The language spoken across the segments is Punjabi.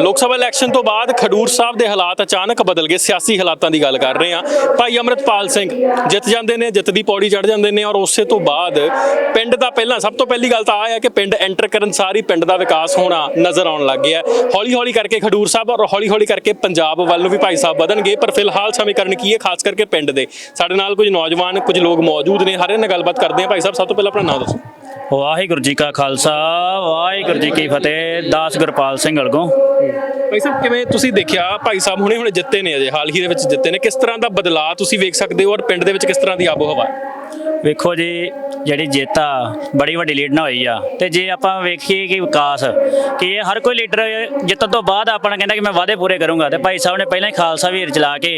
ਲੋਕ ਸਭਾ ਇਲੈਕਸ਼ਨ ਤੋਂ ਬਾਅਦ ਖਡੂਰ ਸਾਹਿਬ ਦੇ ਹਾਲਾਤ ਅਚਾਨਕ ਬਦਲ ਗਏ, ਸਿਆਸੀ ਹਾਲਾਤਾਂ ਦੀ ਗੱਲ ਕਰ ਰਹੇ ਹਾਂ। ਭਾਈ ਅਮਰਤਪਾਲ ਸਿੰਘ ਜਿੱਤ ਜਾਂਦੇ ਨੇ, ਜਿੱਤ ਦੀ ਪੌੜੀ ਚੜ ਜਾਂਦੇ ਨੇ ਔਰ ਉਸੇ ਤੋਂ ਬਾਅਦ ਪਿੰਡ ਦਾ ਪਹਿਲਾਂ ਸਭ ਤੋਂ ਪਹਿਲੀ ਗੱਲ ਤਾਂ ਆ ਹੈ ਕਿ ਪਿੰਡ ਐਂਟਰ ਕਰਨ ਸਾਰੀ ਪਿੰਡ ਦਾ ਵਿਕਾਸ ਹੋਣਾ ਨਜ਼ਰ ਆਉਣ ਲੱਗ ਗਿਆ ਹੌਲੀ ਹੌਲੀ ਕਰਕੇ ਖਡੂਰ ਸਾਹਿਬ ਔਰ ਹੌਲੀ ਹੌਲੀ ਕਰਕੇ ਪੰਜਾਬ ਵੱਲ ਨੂੰ ਵੀ ਭਾਈ ਸਾਹਿਬ ਵਧਣਗੇ, ਪਰ ਫਿਲਹਾਲ ਸਮੀਕਰਨ ਕੀ ਹੈ, ਖਾਸ ਕਰਕੇ ਪਿੰਡ ਦੇ? ਸਾਡੇ ਨਾਲ ਕੁਝ ਨੌਜਵਾਨ, ਕੁਝ ਲੋਕ ਮੌਜੂਦ ਨੇ, ਹਰੇ ਨਾਲ ਗੱਲਬਾਤ ਕਰਦੇ ਹਾਂ। ਭਾਈ ਸਾਹਿਬ, ਸਭ ਤੋਂ ਪਹਿਲਾਂ ਆਪਣਾ ਨਾਮ ਦੱਸੋ। ਵਾਹਿਗੁਰੂ ਜੀ ਕਾ ਖਾਲਸਾ, ਵਾਹਿਗੁਰੂ ਜੀ ਕੀ ਫਤਿਹ, ਦਾਸ ਗੁਰਪਾਲ ਸਿੰਘ ਅਲਗੋਂ। ਭਾਈ ਸਾਹਿਬ, ਕਿਵੇਂ ਤੁਸੀਂ ਦੇਖਿਆ, ਭਾਈ ਸਾਹਿਬ ਹੁਣੇ ਹੁਣੇ ਜਿੱਤੇ ਨੇ ਅਜੇ, ਹਾਲ ਹੀ ਦੇ ਵਿੱਚ ਜਿੱਤੇ ਨੇ। ਕਿਸ ਤਰ੍ਹਾਂ ਦਾ ਬਦਲਾਅ ਤੁਸੀਂ ਵੇਖ ਸਕਦੇ ਹੋ ਔਰ ਪਿੰਡ ਦੇ ਵਿੱਚ ਕਿਸ ਤਰ੍ਹਾਂ ਦੀ ਆਬੋ ਹਵਾ ਵੇਖੋ ਜੀ, ਜਿਹੜੀ ਜਿੱਤ ਆ, ਬੜੀ ਵੱਡੀ ਲੀਡ ਨਾਲ ਹੋਈ ਆ। ਤੇ ਜੇ ਆਪਾਂ ਵੇਖੀਏ ਕਿ ਵਿਕਾਸ, ਕਿ ਇਹ ਹਰ ਕੋਈ ਲੀਡਰ ਜਿੱਤਣ ਤੋਂ ਬਾਅਦ ਆਪਣਾ ਕਹਿੰਦਾ ਕਿ ਮੈਂ ਵਾਅਦੇ ਪੂਰੇ ਕਰੂੰਗਾ, ਤੇ ਭਾਈ ਸਾਹਿਬ ਨੇ ਪਹਿਲਾਂ ਹੀ ਖਾਲਸਾ ਵੀਰ ਚਲਾ ਕੇ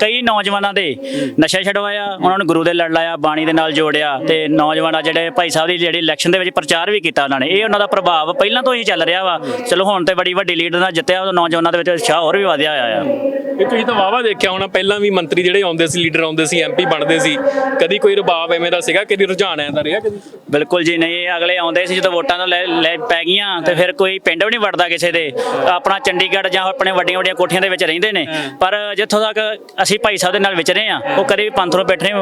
ਕਈ ਨੌਜਵਾਨਾਂ ਦੇ ਨਸ਼ਾ ਛਡਵਾਇਆ, ਉਹਨਾਂ ਨੂੰ ਗੁਰੂ ਦੇ ਲੜ ਲਾਇਆ, ਬਾਣੀ ਦੇ ਨਾਲ ਜੋੜਿਆ, ਤੇ ਨੌਜਵਾਨਾਂ ਜਿਹੜੇ ਭਾਈ ਸਾਹਿਬ ਦੀ ਜਿਹੜੀ ਇਲੈਕਸ਼ਨ ਦੇ ਵਿੱਚ ਪ੍ਰਚਾਰ ਵੀ ਕੀਤਾ ਉਹਨਾਂ ਨੇ। ਇਹ ਉਹਨਾਂ ਦਾ ਪ੍ਰਭਾਵ ਪਹਿਲਾਂ ਤੋਂ ਹੀ ਚੱਲ ਰਿਹਾ ਵਾ। ਚਲੋ ਹੁਣ ਤੇ ਬੜੀ ਵੱਡੀ ਲੀਡ ਨਾਲ ਜਿੱਤਿਆ, ਉਹ ਨੌਜਵਾਨਾਂ ਦੇ ਵਿੱਚ ਉਤਸ਼ਾਹ ਹੋਰ ਵੀ ਵਧਿਆ ਹੋਇਆ ਆ। ਇਹ ਤੁਸੀਂ ਤਾਂ ਵਾਵਾ ਦੇਖਿਆ ਹੋਣਾ ਪਹਿਲਾਂ ਵੀ ਮੰਤਰੀ ਜਿਹੜੇ ਆਉਂਦੇ ਸੀ ਲੀਡਰ ਆਉਂਦੇ ਸੀ ਐਮਪੀ ਬਣਦੇ ਸੀ ਕਦੀ ਕੋਈ ਰੁਬਾਬ ਐਵੇਂ ਦਾ ਸੀਗਾ ਕਦੀ ਰੁਝਾਨ ਐਂ ਦਾ ਰਿਹਾ ਕਦੀ? ਬਿਲਕੁਲ ਜੀ ਨਹੀਂ ਅਗਲੇ ਆਉਂਦੇ ਸੀ ਜਦੋਂ ਵੋਟਾਂ ਤੋਂ ਲੈ ਲੈ ਪੈ ਗਈਆਂ ਤੇ ਫਿਰ ਕੋਈ ਪਿੰਡ ਵੀ ਨਹੀਂ ਵੜਦਾ ਕਿਸੇ ਦੇ। ਆਪਣਾ ਚੰਡੀਗੜ੍ਹ ਜਾਂ ਆਪਣੇ ਵੱਡੀਆਂ ਵੱਡੀਆਂ ਕੋਠੀਆਂ ਦੇ ਵਿੱਚ ਰਹਿੰਦੇ ਨੇ। ਪਰ ਜਿੱਥੋਂ ਤੱਕ ਅਸੀਂ ਭਾਈ ਸਾਹਿਬ ਦੇ ਨਾਲ ਵਿਚਰੇ ਆ ਉਹ ਕਦੇ ਵੀ ਪੰਥ ਨੂੰ ਬੈਠੇ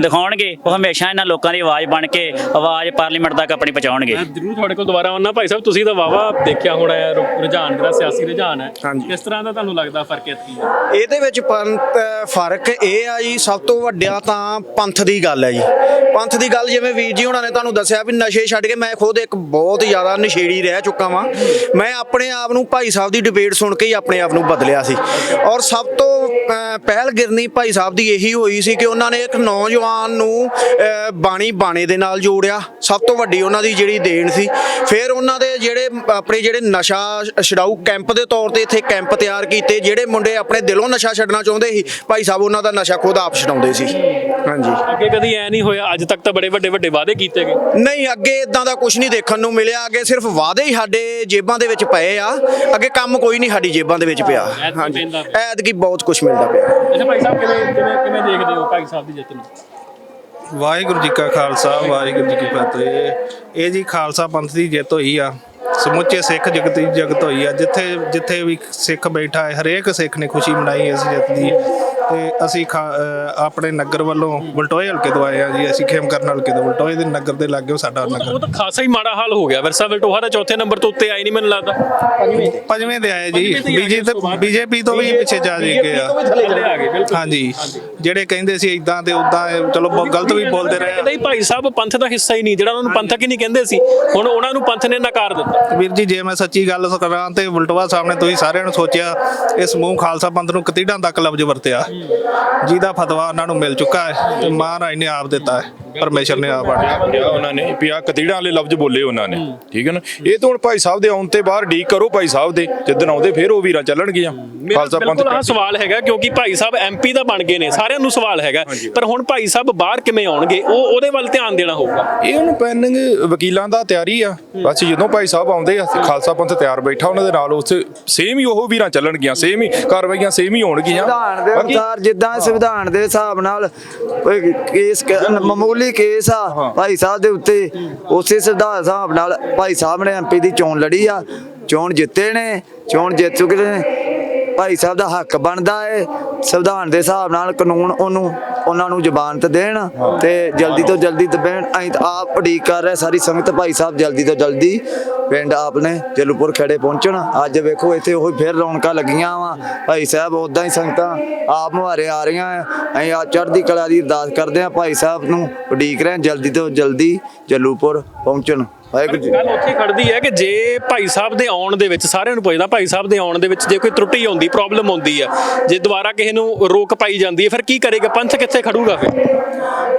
ਦਿਖਾਉਣਗੇ ਉਹ ਹਮੇਸ਼ਾ ਇਹਨਾਂ ਲੋਕਾਂ ਦੀ ਆਵਾਜ਼ ਬਣ ਕੇ ਆਵਾਜ਼ ਪਾਰਲੀਮੈਂਟ ਤੱਕ ਆਪਣੀ ਪਹੁੰਚਾਉਣਗੇ। ਮੈਂ ਜ਼ਰੂਰ ਤੁਹਾਡੇ ਕੋਲ ਦੁਬਾਰਾ ਆਉਣਾ ਭਾਈ ਸਾਹਿਬ ਤੁਸੀਂ ਤਾਂ ਵਾਵਾ ਦੇਖਿਆ ਹੋਣਾ ਹੈ ਰੁ- ਰੁਝਾਨ ਜਿਹੜਾ ਸਿਆਸੀ ਰੁਝਾਨ ਹੈ। ਹਾਂਜੀ। ਕਿਸ ਤਰ੍ਹਾਂ ਦਾ ਤੁਹਾਨੂੰ ਲੱਗਦਾ ਫ਼ਰਕ ਹੈ ਇਹਦੇ ਵਿੱਚ ਪੰਥ ਫ਼ਰਕ ਇਹ ਆ ਜੀ, ਸਭ ਤੋਂ ਵੱਡਿਆ ਤਾਂ ਪੰਥ ਦੀ ਗੱਲ ਹੈ ਜੀ। ਪੰਥ ਦੀ ਗੱਲ ਜਿਵੇਂ ਵੀਰ ਜੀ ਉਹਨਾਂ ਨੇ ਤੁਹਾਨੂੰ ਦੱਸਿਆ ਵੀ ਨਸ਼ੇ ਛੱਡ ਕੇ ਮੈਂ ਖੁਦ ਇੱਕ ਬਹੁਤ ਜ਼ਿਆਦਾ ਨਸ਼ੇੜੀ ਰਹਿ ਚੁੱਕਾ ਵਾਂ। ਮੈਂ ਆਪਣੇ ਆਪ ਨੂੰ ਭਾਈ ਸਾਹਿਬ ਦੀ ਡਿਬੇਟ ਸੁਣ ਕੇ ਹੀ ਆਪਣੇ ਆਪ ਨੂੰ ਬਦਲਿਆ ਸੀ। ਔਰ ਸਭ ਤੋਂ ਪਹਿਲ ਗਿਰਨੀ ਭਾਈ ਸਾਹਿਬ ਦੀ ਇਹੀ ਹੋਈ ਸੀ ਕਿ ਉਹਨਾਂ ਨੇ ਇੱਕ ਨੌਜਵਾਨ ਨੂੰ ਬਾਣੀ ਬਾਣੇ ਦੇ ਨਾਲ ਜੋੜਿਆ। ਸਭ ਤੋਂ ਵੱਡੀ ਉਹਨਾਂ ਦੀ ਜਿਹੜੀ ਦੇਣ ਸੀ। ਫਿਰ ਉਹਨਾਂ ਦੇ ਜਿਹੜੇ, ਆਪਣੇ ਜਿਹੜੇ ਨਸ਼ਾ ਛਡਾਊ ਕੈਂਪ ਦੇ ਤੌਰ ਤੇ ਇੱਥੇ ਕੈਂਪ ਤਿਆਰ ਕੀਤੇ, ਜਿਹੜੇ ਮੁੰਡੇ ਆਪਣੇ ਦਿਲੋਂ ਨਸ਼ਾ ਛੱਡਣਾ ਚਾਹੁੰਦੇ ਸੀ। ਭਾਈ ਸਾਹਿਬ ਉਹਨਾਂ ਦਾ ਨਸ਼ਾ ਖੁਦ ਆਪ ਛਡਾਉਂਦੇ ਸੀ। ਹਾਂਜੀ। ਅੱਗੇ ਕਦੀ ਐ ਨਹੀਂ ਹੋਇਆ ਅੱਜ ਤੱਕ ਤਾਂ ਬੜੇ ਵੱਡੇ ਵੱਡੇ ਵਾਅਦੇ ਕੀਤੇ ਗਏ। ਨਹੀਂ ਅੱਗੇ ਇਦਾਂ ਦਾ ਕੁਝ ਨਹੀਂ ਦੇਖਣ ਨੂੰ ਮਿਲਿਆ। ਅੱਗੇ ਸਿਰਫ ਵਾਅਦੇ ਹੀ ਸਾਡੇ ਜੇਬਾਂ ਦੇ ਵਿੱਚ ਪਏ ਆ। ਅੱਗੇ ਕੰਮ ਕੋਈ ਨਹੀਂ ਸਾਡੀ ਜੇਬਾਂ ਦੇ ਵਿੱਚ ਪਿਆ। ਹਾਂਜੀ। ਐਤਕੀ ਬਹੁਤ ਕੁਝ ਮਿਲਦਾ ਪਿਆ। ਅੱਛਾ ਭਾਈ ਸਾਹਿਬ ਕਿਵੇਂ ਕਿਵੇਂ ਕਿਵੇਂ ਦੇਖਦੇ ਹੋ ਭਾਈ ਸਾਹਿਬ ਦੀ ਜਿੱਤ ਨੂੰ? ਵਾਹਿਗੁਰੂ ਜੀ ਕਾ ਖਾਲਸਾ ਵਾਹਿਗੁਰੂ ਜੀ ਕੀ ਫਤਿਹ। ਇਹ ਜੀ ਖਾਲਸਾ ਪੰਥ ਦੀ ਜਿੱਤ ਹੋਈ ਆ। ਸਮੁੱਚੇ ਸਿੱਖ ਜਗਤ ਦੀ ਜਗਤ ਹੋਈ ਆ। ਜਿੱਥੇ ਜਿੱਥੇ ਵੀ ਸਿੱਖ ਬੈਠਾ ਹੈ, ਹਰੇਕ ਸਿੱਖ ਨੇ ਖੁਸ਼ੀ ਮਨਾਈ ਇਸ ਜਿੱਤ ਦੀ। ਤੇ ਅਸੀਂ ਖਾ- ਅਹ ਆਪਣੇ ਨਗਰ ਵੱਲੋਂ ਬਲਟੋਏ ਹਲਕੇ ਤੋਂ ਆਏ ਆ ਜੀ ਅਸੀਂ ਖੇਮ ਕਰਨ ਹਲਕੇ ਤੋਂ ਬਲਟੋਏ ਦੇ ਨਗਰ ਦੇ ਲਾਗੇ ਸਾਡਾ ਨਗਰ। ਉਹ ਤਾਂ ਖਾਸਾ ਹੀ ਮਾੜਾ ਹਾਲ ਹੋ ਗਿਆ ਵਿਰਸਾ ਵਲਟੋਹਾ ਦਾ ਚੌਥੇ ਨੰਬਰ ਤੋਂ ਉੱਤੇ ਆਈ ਨਹੀਂ ਮੈਨੂੰ ਲੱਗਦਾ। ਪੰਜਵੇਂ ਦੇ ਆਏ ਜੀ। ਪੰਜਵੇਂ ਤੇ। ਬੀਜੇਪੀ ਤੋਂ ਵੀ ਪਿੱਛੇ ਜਾ ਜੀ ਗਏ ਆ। ਹਾਂਜੀ। ਜਿਹੜੇ ਕਹਿੰਦੇ ਸੀ ਇਦਾਂ ਤੇ ਉਦਾਂ ਚਲੋ ਬਹੁਤ ਗਲਤ ਵੀ ਬੋਲਦੇ ਰਹੇ ਨਹੀਂ ਭਾਈ ਸਾਹਿਬ ਪੰਥ ਦਾ ਹਿੱਸਾ ਹੀ ਨਹੀਂ ਜਿਹੜਾ ਉਹਨਾਂ ਨੂੰ ਪੰਥਕ ਹੀ ਨਹੀਂ ਕਹਿੰਦੇ ਸੀ। ਹੁਣ ਉਹਨਾਂ ਨੂੰ ਪੰਥ ਨੇ ਨਕਾਰ ਦਿੱਤਾ। ਵੀਰ ਜੀ ਜੇ ਮੈਂ ਸੱਚੀ ਗੱਲ ਕਰਾਂ ਤੇ ਬਲਟਵਾ ਸਾਹਿਬ ਨੇ ਤੁਸੀਂ ਸਾਰਿਆਂ ਨੂੰ ਸੋਚਿਆ ਇਸ ਸਮੂਹ ਖਾਲਸਾ ਪੰਥ ਨੂੰ ਕਤੀੜਾਂ ਤੱਕ ਲਫ਼ਜ਼ ਵਰਤਿਆ। ਜਿਹਦਾ ਫਤਵਾ ਉਹਨਾਂ ਨੂੰ ਮਿਲ ਚੁੱਕਾ ਹੈ ਤੇ ਮਹਾਰਾਜ ਨੇ ਆਪ ਦਿੱਤਾ ਹੈ। ਪਰਮੇਸ਼ਰ ਨੇ ਆਪ ਕਿਹਾ ਉਹਨਾਂ ਨੇ ਵੀ ਕਤੀੜਾਂ ਵਾਲੇ ਲਫ਼ਜ਼ ਬੋਲੇ ਉਹਨਾਂ ਨੇ। ਠੀਕ ਹੈ ਨਾ? ਇਹ ਤਾਂ ਹੁਣ ਭਾਈ ਸਾਹਿਬ ਦੇ ਆਉਣ ਤੇ ਬਾਹਰ ਡੀਕ ਕਰੋ ਭਾਈ ਸਾਹਿਬ ਦੇ। ਜਿੱਦਣ ਆਉਂਦੇ ਫਿਰ ਉਹ ਵੀਰਾਂ ਚੱਲਣਗੀਆਂ। ਮੇਰਾ ਖਾਲਸਾ ਪੰਥ ਬਿਲਕੁਲ ਸਵਾਲ ਹੈਗਾ ਕਿਉਂਕਿ ਭਾਈ ਸਾਹਿਬ ਐਮਪੀ ਦਾ ਬਣ ਗਏ ਨੇ ਸਾਰਿਆਂ ਨੂੰ ਸਵਾਲ ਹੈਗਾ। ਪਰ ਹੁਣ ਭਾਈ ਸਾਹਿਬ ਬਾਹਰ ਕਿਵੇਂ ਆਉਣਗੇ ਉਹ ਉਹਦੇ ਵੱਲ ਧਿਆਨ ਦੇਣਾ ਹੋਊਗਾ। ਇਹ ਉਹਨੂੰ ਪੈਨਿੰਗ ਵਕੀਲਾਂ ਦਾ ਤਿਆਰੀ ਆ। ਬਸ ਜਦੋਂ ਭਾਈ ਸਾਹਿਬ ਆਉਂਦੇ ਆ ਖਾਲਸਾ ਪੰਥ ਤਿਆਰ ਬੈਠਾ ਉਹਨਾਂ ਦੇ ਨਾਲ ਉਸ ਸੇਮ ਹੀ ਉਹ ਵੀਰਾਂ ਚੱਲਣਗੀਆਂ ਸੇਮ ਹੀ ਕਾਰਵਾਈਆਂ ਸੇਮ ਹੀ ਹੋਣਗੀਆਂ। ਸੰਵਿਧਾਨ ਦੇ ਅਨੁਸਾਰ ਜਿੱਦਾਂ ਸੰਵਿਧਾਨ ਦੇ ਹਿਸਾਬ ਨਾਲ ਕੋਈ ਕੇਸ ਕ- ਮਾਮੂਲੀ ਕੇਸ ਆ ਭਾਈ ਸਾਹਿਬ ਦੇ ਉੱਤੇ। ਉਸੇ ਸਿਧਾਂਤ ਹਿਸਾਬ ਨਾਲ ਭਾਈ ਸਾਹਿਬ ਨੇ ਐਮਪੀ ਦੀ ਚੋਣ ਲੜੀ ਆ। ਚੋਣ ਜਿੱਤੇ ਨੇ ਚੋਣ ਜਿੱਤ ਚੁੱਕੇ ਨੇ। ਭਾਈ ਸਾਹਿਬ ਦਾ ਹੱਕ ਬਣਦਾ ਹੈ ਸੰਵਿਧਾਨ ਦੇ ਹਿਸਾਬ ਨਾਲ ਕਾਨੂੰਨ ਉਹਨੂੰ, ਉਹਨਾਂ ਨੂੰ ਜ਼ਬਾਨਤ ਦੇਣ ਤੇ ਜਲਦੀ ਤੋਂ ਜਲਦੀ ਦਬੇਣ ਅਸੀਂ ਤਾਂ ਆਪ ਉਡੀਕ ਕਰ ਰਹੇ ਸਾਰੀ ਸੰਗਤ ਭਾਈ ਸਾਹਿਬ ਜਲਦੀ ਤੋਂ ਜਲਦੀ ਪਿੰਡ ਆਪਣੇ ਜਲੂਪੁਰ ਖੜੇ ਪਹੁੰਚਣ। ਅੱਜ ਵੇਖੋ ਇੱਥੇ ਉਹ ਫਿਰ ਰੌਣਕਾਂ ਲੱਗੀਆਂ ਵਾ। ਭਾਈ ਸਾਹਿਬ ਉਦਾਂ ਹੀ ਸੰਗਤਾਂ ਆਪ ਮੁਹਾਰੇ ਆ ਰਹੀਆਂ ਆ ਅਸੀਂ ਆ ਚੜ੍ਹਦੀ ਕਲਾ ਦੀ ਅਰਦਾਸ ਕਰਦੇ ਆ ਭਾਈ ਸਾਹਿਬ ਨੂੰ। ਉਡੀਕ ਰਹੇ ਜਲਦੀ ਤੋਂ ਜਲਦੀ ਜਲੂਪੁਰ ਪਹੁੰਚਣ। ਵਾਹਿਗੁਰੂ ਜੀ। ਗੱਲ ਉੱਥੇ ਖੜਦੀ ਹੈ ਕਿ ਜੇ ਭਾਈ ਸਾਹਿਬ ਦੇ ਆਉਣ ਦੇ ਵਿੱਚ ਸਾਰਿਆਂ ਨੂੰ ਪੁੱਛਦਾ, ਭਾਈ ਸਾਹਿਬ ਦੇ ਆਉਣ ਦੇ ਵਿੱਚ ਜੇ ਕੋਈ ਤਰੁੱਟੀ ਆਉਂਦੀ ਪ੍ਰੋਬਲਮ ਆਉਂਦੀ ਆ ਜੇ ਦੁਬਾਰਾ ਕਿਸੇ ਨੂੰ ਰੋਕ ਪਾਈ ਜਾਂਦੀ ਹੈ, ਫਿਰ ਕੀ ਕਰੇਗਾ? ਪੰਥ ਕਿੱਥੇ ਖੜੂਗਾ ਫਿਰ?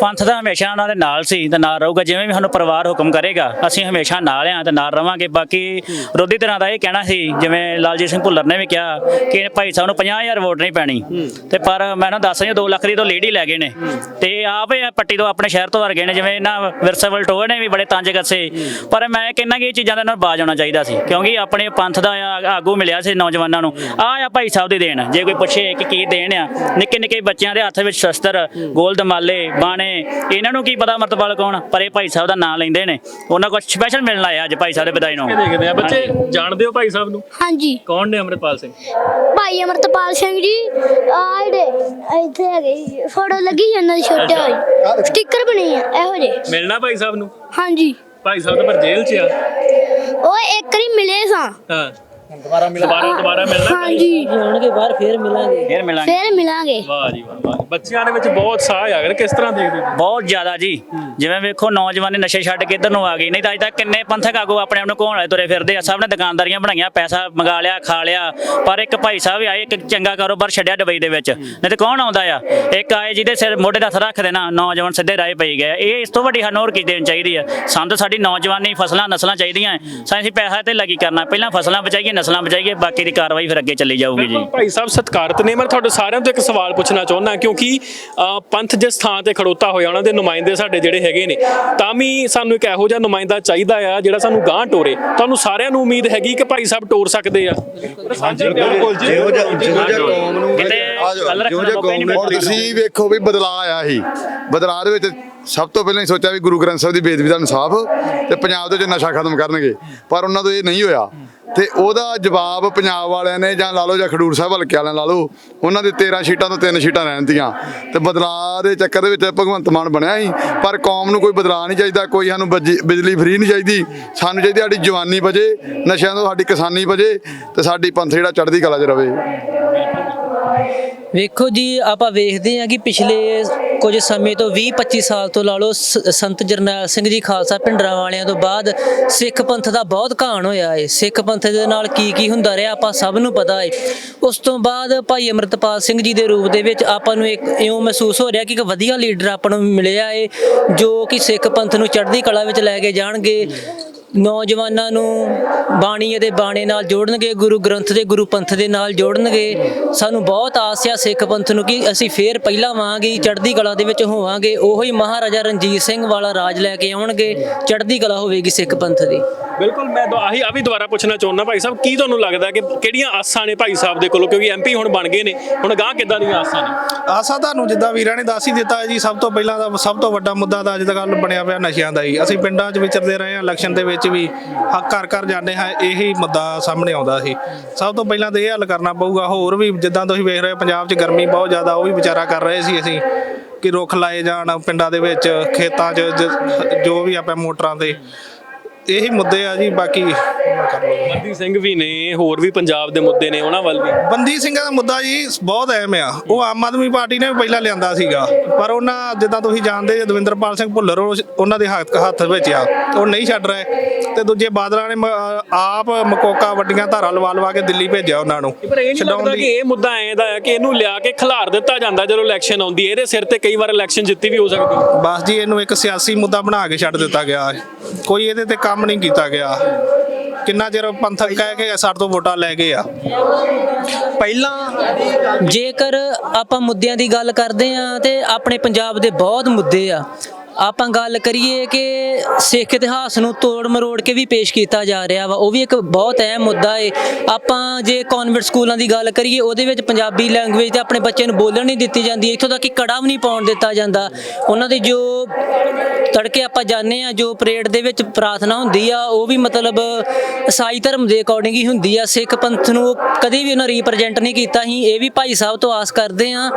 ਪੰਥ ਦਾ ਹਮੇਸ਼ਾ ਉਹਨਾਂ ਦੇ ਨਾਲ ਸੀ ਤੇ ਨਾਲ ਰਹੂਗਾ, ਜਿਵੇਂ ਵੀ ਸਾਨੂੰ ਪਰਿਵਾਰ ਹੁਕਮ ਕਰੇਗਾ, ਅਸੀਂ ਹਮੇਸ਼ਾ ਨਾਲ ਆ ਤੇ ਨਾਲ ਰਵਾਂਗੇ। ਬਾਕੀ ਵਿਰੋਧੀ ਧਿਰਾਂ ਦਾ ਇਹ ਕਹਿਣਾ ਸੀ, ਜਿਵੇਂ ਲਾਲਜੀਤ ਸਿੰਘ ਭੁੱਲਰ ਨੇ ਵੀ ਕਿਹਾ ਕਿ ਭਾਈ ਸਾਹਿਬ ਨੂੰ 50000 ਵੋਟ ਨਹੀਂ ਪੈਣੀ। ਤੇ ਪਰ ਮੈਂ ਨਾ ਦੱਸ ਰਹੀ 2 ਲੱਖ ਦੀ ਤੋਂ ਲੇਡੀ ਲੈ ਗਏ ਨੇ। ਤੇ ਆਪ ਇਹ ਪੱਟੀ ਤੋਂ ਆਪਣੇ ਸ਼ਹਿਰ ਤੋਂ ਵਰ ਗਏ ਨੇ, ਜਿਵੇਂ ਇਹਨਾਂ ਵਿਰਸਵਲ ਟੋਏ ਨੇ ਵੀ ਬੜੇ ਤੰਜ ਕੱਸੇ। ਪਰ ਮੈਂ ਕਹਿੰਦਾ ਕਿ ਇਹ ਚੀਜ਼ਾਂ ਦੇ ਨਾਲ ਬਾਜ ਆਉਣਾ ਚਾਹੀਦਾ ਸੀ, ਕਿਉਂਕਿ ਆਪਣੇ ਪੰਥ ਦਾ ਆਗੂ ਮਿਲਿਆ ਸੀ ਨੌਜਵਾਨਾਂ ਨੂੰ। ਆ ਆ ਭਾਈ ਸਾਹਿਬ ਦੀ ਦੇਣ, ਜੇ ਕੋਈ ਪੁੱਛੇ ਕਿ ਕੀ ਦੇਣ ਆ, ਨਿੱਕੇ ਨਿੱਕੇ ਬੱਚਿਆਂ ਦੇ ਹੱਥ ਵਿੱਚ ਸ਼ਸਤਰ ਗੋਲ ਦਮਾਲੇ ਬਾਣੇ ਨੇ। ਇਹਨਾਂ ਨੂੰ ਕੀ ਪਤਾ ਅਮਰਤਪਾਲ ਕੌਣ ਪਰ ਇਹ ਭਾਈ ਸਾਹਿਬ ਦਾ ਨਾਮ ਲੈਂਦੇ ਨੇ। ਉਹਨਾਂ ਕੋਲ ਸਪੈਸ਼ਲ ਮਿਲਣ ਆਇਆ ਅੱਜ ਭਾਈ ਸਾਹਿਬ ਦੇ ਵਿਦਾਈ ਨੂੰ। ਦੇਖਦੇ ਆ? ਬੱਚੇ ਜਾਣਦੇ ਹੋ ਭਾਈ ਸਾਹਿਬ ਨੂੰ? ਹਾਂਜੀ। ਕੌਣ ਨੇ ਅੰਮ੍ਰਿਤਪਾਲ ਸਿੰਘ? ਭਾਈ ਅਮਰਤਪਾਲ ਸਿੰਘ ਜੀ ਆ ਜਿਹੜੇ ਇੱਥੇ ਹੈਗੇ ਫੋਟੋ ਲੱਗੀ ਜਾਂਦਾ ਛੋਟੇ ਹੋਈ ਸਟicker ਬਣੇ ਆ ਇਹੋ ਜਿਹੇ। ਮਿਲਣਾ ਭਾਈ ਸਾਹਿਬ ਨੂੰ? ਹਾਂਜੀ। ਭਾਈ ਸਾਹਿਬ ਤਾਂ ਪਰ ਜੇਲ੍ਹ 'ਚ ਆ। ਉਹ ਇੱਕ ਵਾਰੀ ਮਿਲੇ ਸਾਂ। ਹਾਂ। ਦੁਬਾਰਾ ਮਿਲ। ਦੁਬਾਰਾ ਦੁਬਾਰਾ ਮਿਲਣਾ ਹਾਂਜੀ। ਜਾਣਗੇ ਬਾਹਰ ਫੇਰ ਮਿਲਾਂਗੇ। ਫੇਰ ਮਿਲਾਂਗੇ। ਫੇਰ ਮਿਲਾਂਗੇ। ਵਾਹ ਜੀ ਵਾਹ ਵਾਹ। ਬੱਚਿਆਂ ਦੇ ਵਿੱਚ ਬਹੁਤ ਸਾਹ ਆ ਗਿਆ ਕਿਸ ਤਰ੍ਹਾਂ ਦੇਖਦੇ ਹੋ? ਬਹੁਤ ਜ਼ਿਆਦਾ ਜੀ। ਜਿਵੇਂ ਵੇਖੋ ਨੌਜਵਾਨ ਨਸ਼ੇ ਛੱਡ ਕੇ ਇੱਧਰ ਨੂੰ ਆ ਗਏ। ਨਹੀਂ ਤਾਂ ਅੱਜ ਤੱਕ ਕਿੰਨੇ ਪੰਥਕ ਆਗੂ ਆਪਣੇ ਆਪ ਨੂੰ ਘੋਣ ਵਾਲੇ ਤੁਰੇ ਫਿਰਦੇ ਆ। ਸਭ ਨੇ ਦੁਕਾਨਦਾਰੀਆਂ ਬਣਾਈਆਂ ਪੈਸਾ ਮੰਗਾ ਲਿਆ ਖਾ ਲਿਆ। ਪਰ ਇੱਕ ਭਾਈ ਸਾਹਿਬ ਵੀ ਆਏ ਇੱਕ ਚੰਗਾ ਕਾਰੋਬਾਰ ਛੱਡਿਆ ਦੁਬਈ ਦੇ ਵਿੱਚ। ਨਹੀਂ ਤੇ ਕੌਣ ਆਉਂਦਾ ਆ? ਇੱਕ ਆਏ ਜਿਹਦੇ ਸਿਰ ਮੋਢੇ ਦਾ ਹੱਥ ਰੱਖ ਦੇਣਾ ਨੌਜਵਾਨ ਸਿੱਧੇ ਰਾਹ ਪਈ ਗਏ ਇਹ ਇਸ ਤੋਂ ਵੱਡੀ ਸਾਨੂੰ ਹੋਰ ਕੀ ਦੇਣ ਚਾਹੀਦੀ ਹੈ ਸਾਨੂੰ ਤਾਂ ਸਾਡੀ ਨੌਜਵਾਨੀ ਫਸਲਾਂ ਨਸਲਾਂ ਚਾਹੀਦੀਆਂ। ਸਾਨੂੰ ਅਸੀਂ ਪੈਸਾ ਤੇ ਲੱਗੀ ਕਰਨਾ। ਪਹਿਲਾਂ ਫਸਲਾਂ ਬਚਾਈਏ ਨਸਲਾਂ ਬਚਾਈਏ ਬਾਕੀ ਦੀ ਕਾਰਵਾਈ ਫਿਰ ਅੱਗੇ ਚੱਲੀ ਜਾਊਗੀ ਜੀ। ਭਾਈ ਸਾਹਿਬ ਸਤਿਕਾਰਤ ਨੇ। ਮੈਂ ਤੁਹਾਡੇ ਸਾਰਿਆਂ ਤੋਂ ਇੱਕ ਸਵਾਲ ਪੁੱਛਣਾ ਚਾਹੁੰਦਾ ਕਿਉਂਕਿ ਪੰਥ ਜਿਸ ਥਾਂ ਤੇ ਖੜੋਤਾ ਹੋਇਆ ਉਹਨਾਂ ਦੇ ਨੁਮਾਇੰਦੇ ਸਾਡੇ ਜਿਹੜੇ ਹੈਗੇ ਨੇ ਤਾਂ ਵੀ ਸਾਨੂੰ ਇੱਕ ਇਹੋ ਜਿਹਾ ਨੁਮਾਇੰਦਾ ਚਾਹੀਦਾ ਆ ਜਿਹੜਾ ਸਾਨੂੰ ਗਾਂਹ ਟੋਰੇ। ਤੁਹਾਨੂੰ ਸਾਰਿਆਂ ਨੂੰ ਉਮੀਦ ਹੈਗੀ ਕਿ ਭਾਈ ਸਾਹਿਬ ਟੋਰ ਸਕਦੇ ਆ? ਬਿਲਕੁਲ ਜੀ। ਜਿਹੋ ਜਿਹਾ ਕੌਮ ਨੂੰ ਜਿਹੋ ਜਿਹਾ ਕੌਮ ਤੁਸੀਂ ਵੇਖੋ ਵੀ ਬਦਲਾਅ ਆਇਆ ਸੀ। ਬਦਲਾਅ ਦੇ ਵਿੱਚ ਸਭ ਤੋਂ ਪਹਿਲਾਂ ਹੀ ਸੋਚਿਆ ਵੀ ਗੁਰੂ ਗ੍ਰੰਥ ਸਾਹਿਬ ਦੀ ਬੇਦਬੀ ਦਾ ਇਨਸਾਫ ਤੇ ਪੰਜਾਬ ਦੇ ਵਿੱਚ ਨਸ਼ਾ ਖਤਮ ਕਰਨਗੇ। ਪਰ ਉਹਨਾਂ ਤੋਂ ਇਹ ਨਹੀਂ ਹੋਇਆ। ਤੇ ਉਹਦਾ ਜਵਾਬ ਪੰਜਾਬ ਵਾਲਿਆਂ ਨੇ ਜਾਂ ਲਾ ਲਓ ਜਾਂ ਖਡੂਰ ਸਾਹਿਬ ਹਲਕੇ ਵਾਲਿਆਂ ਲਾ ਲਓ, ਉਹਨਾਂ ਦੇ 13 ਸੀਟਾਂ ਤੋਂ 3 ਸੀਟਾਂ ਰਹਿਣ ਦੀਆਂ। ਤੇ ਬਦਲਾਅ ਦੇ ਚੱਕਰ ਦੇ ਵਿੱਚ ਭਗਵੰਤ ਮਾਨ ਬਣਿਆ ਸੀ, ਪਰ ਕੌਮ ਨੂੰ ਕੋਈ ਬਦਲਾਅ ਨਹੀਂ ਚਾਹੀਦਾ, ਕੋਈ ਸਾਨੂੰ ਬੱਜੀ- ਬਿਜਲੀ ਫ੍ਰੀ ਨਹੀਂ ਚਾਹੀਦੀ। ਸਾਨੂੰ ਚਾਹੀਦੀ ਸਾਡੀ ਜਵਾਨੀ ਬਜੇ ਨਸ਼ਿਆਂ ਤੋਂ ਸਾਡੀ ਕਿਸਾਨੀ ਬਜੇ ਤੇ ਸਾਡੀ ਪੰਥ ਜਿਹੜਾ ਚੜ੍ਹਦੀ ਕਲਾ 'ਚ ਰਵੇ। ਵੇਖੋ ਜੀ, ਆਪਾਂ ਵੇਖਦੇ ਹਾਂ ਕਿ ਪਿਛਲੇ ਕੁਝ ਸਮੇਂ ਤੋਂ 20 25 ਸਾਲ ਤੋਂ ਲਾ ਲਓ ਸ- ਸੰਤ ਜਰਨੈਲ ਸਿੰਘ ਜੀ ਖਾਲਸਾ ਪਿੰਡਰਾਂ ਵਾਲਿਆਂ ਤੋਂ ਬਾਅਦ ਸਿੱਖ ਪੰਥ ਦਾ ਬਹੁਤ ਘਾਣ ਹੋਇਆ ਏ। ਸਿੱਖ ਪੰਥ ਦੇ ਨਾਲ ਕੀ ਕੀ ਹੁੰਦਾ ਰਿਹਾ ਆਪਾਂ ਸਭ ਨੂੰ ਪਤਾ ਏ। ਉਸ ਤੋਂ ਬਾਅਦ ਭਾਈ ਅਮਰਤਪਾਲ ਸਿੰਘ ਜੀ ਦੇ ਰੂਪ ਦੇ ਵਿੱਚ ਆਪਾਂ ਨੂੰ ਇੱਕ ਇਉਂ ਮਹਿਸੂਸ ਹੋ ਰਿਹਾ ਕਿ ਇੱਕ ਵਧੀਆ ਲੀਡਰ ਆਪਾਂ ਨੂੰ ਮਿਲਿਆ ਏ, ਜੋ ਕਿ ਸਿੱਖ ਪੰਥ ਨੂੰ ਚੜ੍ਹਦੀ ਕਲਾ ਵਿੱਚ ਲੈ ਕੇ ਜਾਣਗੇ। ਨੌਜਵਾਨਾਂ ਨੂੰ ਬਾਣੀ ਅਤੇ ਬਾਣੇ ਨਾਲ ਜੋੜਨਗੇ, ਗੁਰੂ ਗ੍ਰੰਥ ਦੇ, ਗੁਰੂ ਪੰਥ ਦੇ ਨਾਲ ਜੋੜਨਗੇ। ਸਾਨੂੰ ਬਹੁਤ ਆਸ ਆ ਸਿੱਖ ਪੰਥ ਨੂੰ ਕਿ ਅਸੀਂ ਫੇਰ ਪਹਿਲਾਂ ਵਾਂਗੇ ਚੜ੍ਹਦੀ ਕਲਾ ਦੇ ਵਿੱਚ ਹੋਵਾਂਗੇ। ਉਹੀ ਮਹਾਰਾਜਾ ਰਣਜੀਤ ਸਿੰਘ ਵਾਲਾ ਰਾਜ ਲੈ ਕੇ ਆਉਣਗੇ। ਚੜ੍ਹਦੀ ਕਲਾ ਹੋਵੇਗੀ ਸਿੱਖ ਪੰਥ ਦੀ। ਬਿਲਕੁਲ, ਮੈਂ ਦੁਆ- ਆਹੀ ਆ ਵੀ ਦੁਬਾਰਾ ਪੁੱਛਣਾ ਚਾਹੁੰਦਾ ਭਾਈ ਸਾਹਿਬ, ਕੀ ਤੁਹਾਨੂੰ ਲੱਗਦਾ ਕਿ ਕਿਹੜੀਆਂ ਆਸਾਂ ਨੇ ਭਾਈ ਸਾਹਿਬ ਦੇ ਕੋਲੋਂ? ਕਿਉਂਕਿ ਐਮਪੀ ਹੁਣ ਬਣ ਗਏ ਨੇ। ਹੁਣ ਗਾਂਹ ਕਿੱਦਾਂ ਦੀਆਂ ਆਸਾਂ ਨੇ? ਆਸਾ ਤੁਹਾਨੂੰ ਜਿੱਦਾਂ ਵੀਰਾਂ ਨੇ ਦੱਸ ਹੀ ਦਿੱਤਾ ਹੈ ਜੀ, ਸਭ ਤੋਂ ਪਹਿਲਾਂ ਦਾ ਸਭ ਤੋਂ ਵੱਡਾ ਮੁੱਦਾ ਤਾਂ ਅੱਜ ਕੱਲ੍ਹ ਬਣਿਆ ਪਿਆ ਨਸ਼ਿਆਂ ਦਾ ਹੀ। ਅਸੀਂ ਪਿੰਡਾਂ 'ਚ ਵਿਚਰਦੇ ਰਹੇ ਹਾਂ ਇਲੈਕਸ਼ਨ ਦੇ ਵਿੱਚ ਵੀ ਹ- ਘਰ ਘਰ ਜਾਂਦੇ ਹਾਂ, ਇਹੀ ਮੁੱਦਾ ਸਾਹਮਣੇ ਆਉਂਦਾ ਸੀ। ਸਭ ਤੋਂ ਪਹਿਲਾਂ ਤਾਂ ਇਹ ਹੱਲ ਕਰਨਾ ਪਊਗਾ, ਹੋਰ ਵੀ ਜਿੱਦਾਂ ਤੁਸੀਂ ਵੇਖ ਰਹੇ ਹੋ, ਪੰਜਾਬ 'ਚ ਗਰਮੀ ਬਹੁਤ ਜ਼ਿਆਦਾ, ਉਹ ਵੀ ਵਿਚਾਰਾ ਕਰ ਰਹੇ ਸੀ ਅਸੀਂ ਕਿ ਰੁੱਖ ਲਾਏ ਜਾਣ ਪਿੰਡਾਂ ਦੇ ਵਿੱਚ, ਖੇਤਾਂ 'ਚ ਜ- ਜੋ ਵੀ ਆਪਾਂ ਮੋਟਰਾਂ ਤੇ ਇਹੀ ਮੁੱਦੇ ਆ ਜੀ ਬਾਕੀ ਕਰ ਲਓ ਬੰਦੀ ਸਿੰਘ ਵੀ ਨੇ ਹੋਰ ਵੀ ਪੰਜਾਬ ਦੇ ਮੁੱਦੇ ਨੇ ਉਹਨਾਂ ਵੱਲ ਵੀ। ਬੰਦੀ ਸਿੰਘਾਂ ਦਾ ਮੁੱਦਾ ਜੀ ਬਹੁਤ ਅਹਿਮ ਆ। ਉਹ ਆਮ ਆਦਮੀ ਪਾਰਟੀ ਨੇ ਵੀ ਪਹਿਲਾਂ ਲਿਆਂਦਾ ਸੀਗਾ। ਪਰ ਉਹਨਾਂ ਜਿੱਦਾਂ ਤੁਸੀਂ ਜਾਣਦੇ ਜੀ ਦਵਿੰਦਰਪਾਲ ਸਿੰਘ ਭੁੱਲਰ ਉਹ ਉਹਨਾਂ ਦੇ ਹੱਥ ਹੱਥ ਵਿੱਚ ਆ। ਉਹ ਨਹੀਂ ਛੱਡ ਰਹੇ। ਤੇ ਦੂਜੇ ਬਾਦਲਾਂ ਨੇ ਮ- ਆਪ ਮਕੋਕਾ ਵੱਡੀਆਂ ਧਾਰਾ ਲਵਾ ਲਵਾ ਕੇ ਦਿੱਲੀ ਭੇਜਿਆ ਉਹਨਾਂ ਨੂੰ। ਪਰ ਇਹ ਨਹੀਂ ਲੱਗਦਾ ਕਿ ਇਹ ਮੁੱਦਾ ਐਂ ਦਾ ਹੈ ਕਿ ਇਹਨੂੰ ਲਿਆ ਕੇ ਖਿਲਾਰ ਦਿੱਤਾ ਜਾਂਦਾ ਜਦੋਂ ਇਲੈਕਸ਼ਨ ਆਉਂਦੀ ਹੈ। ਇਹਦੇ ਸਿਰ ਤੇ ਕਈ ਵਾਰ ਇਲੈਕਸ਼ਨ ਜਿੱਤੀ ਵੀ ਹੋ ਸਕਦੀ ਹੈ। ਬਸ ਜੀ ਇਹਨੂੰ ਇੱਕ ਸਿਆਸੀ ਮੁੱਦਾ ਬਣਾ ਕੇ ਛੱਡ ਦਿੱਤਾ ਗਿਆ। ਹੈ। ਕੋਈ ਇਹਦੇ ਤੇ ਕੰਮ ਕੰਮ ਨਹੀਂ ਕੀਤਾ ਗਿਆ। ਕਿੰਨਾ ਚਿਰ ਪੰਥਕ ਕਹਿ ਕੇ ਸਾਡੇ ਤੋਂ ਵੋਟਾਂ ਲੈ ਗਏ ਆ? ਪਹਿਲਾਂ ਜੇਕਰ ਆਪਾਂ ਮੁੱਦਿਆਂ ਦੀ ਗੱਲ ਕਰਦੇ ਆ ਤੇ ਆਪਣੇ ਪੰਜਾਬ ਦੇ ਬਹੁਤ ਮੁੱਦੇ ਆ। ਆਪਾਂ ਗੱਲ ਕਰੀਏ ਕਿ ਸਿੱਖ ਇਤਿਹਾਸ ਨੂੰ ਤੋੜ ਮਰੋੜ ਕੇ ਵੀ ਪੇਸ਼ ਕੀਤਾ ਜਾ ਰਿਹਾ ਵਾ, ਉਹ ਵੀ ਇੱਕ ਬਹੁਤ ਅਹਿਮ ਮੁੱਦਾ ਏ। ਆਪਾਂ ਜੇ ਕਨਵੈਂਟ ਸਕੂਲਾਂ ਦੀ ਗੱਲ ਕਰੀਏ, ਉਹਦੇ ਵਿੱਚ ਪੰਜਾਬੀ ਲੈਂਗੁਏਜ ਤੇ ਆਪਣੇ ਬੱਚੇ ਨੂੰ ਬੋਲਣ ਨਹੀਂ ਦਿੱਤੀ ਜਾਂਦੀ, ਇੱਥੋਂ ਤੱਕ ਕਿ ਕੜਾ ਵੀ ਨਹੀਂ ਪਾਉਣ ਦਿੱਤਾ ਜਾਂਦਾ। ਉਹਨਾਂ ਦੀ ਜੋ ਤੜਕੇ ਆਪਾਂ ਜਾਂਦੇ ਆ ਜੋ ਪਰੇਡ ਦੇ ਵਿੱਚ ਪ੍ਰਾਰਥਨਾ ਹੁੰਦੀ ਆ, ਉਹ ਵੀ ਮਤਲਬ ਈਸਾਈ ਧਰਮ ਦੇ ਅਕੋਰਡਿੰਗ ਹੀ ਹੁੰਦੀ ਆ। ਸਿੱਖ ਪੰਥ ਨੂੰ ਕਦੇ ਵੀ ਉਹਨਾਂ ਰਿਪਰੈਜ਼ੈਂਟ ਨਹੀਂ ਕੀਤਾ ਸੀ ਇਹ ਵੀ ਭਾਈ ਸਾਹਿਬ ਤੋਂ ਆਸ ਕਰਦੇ ਆ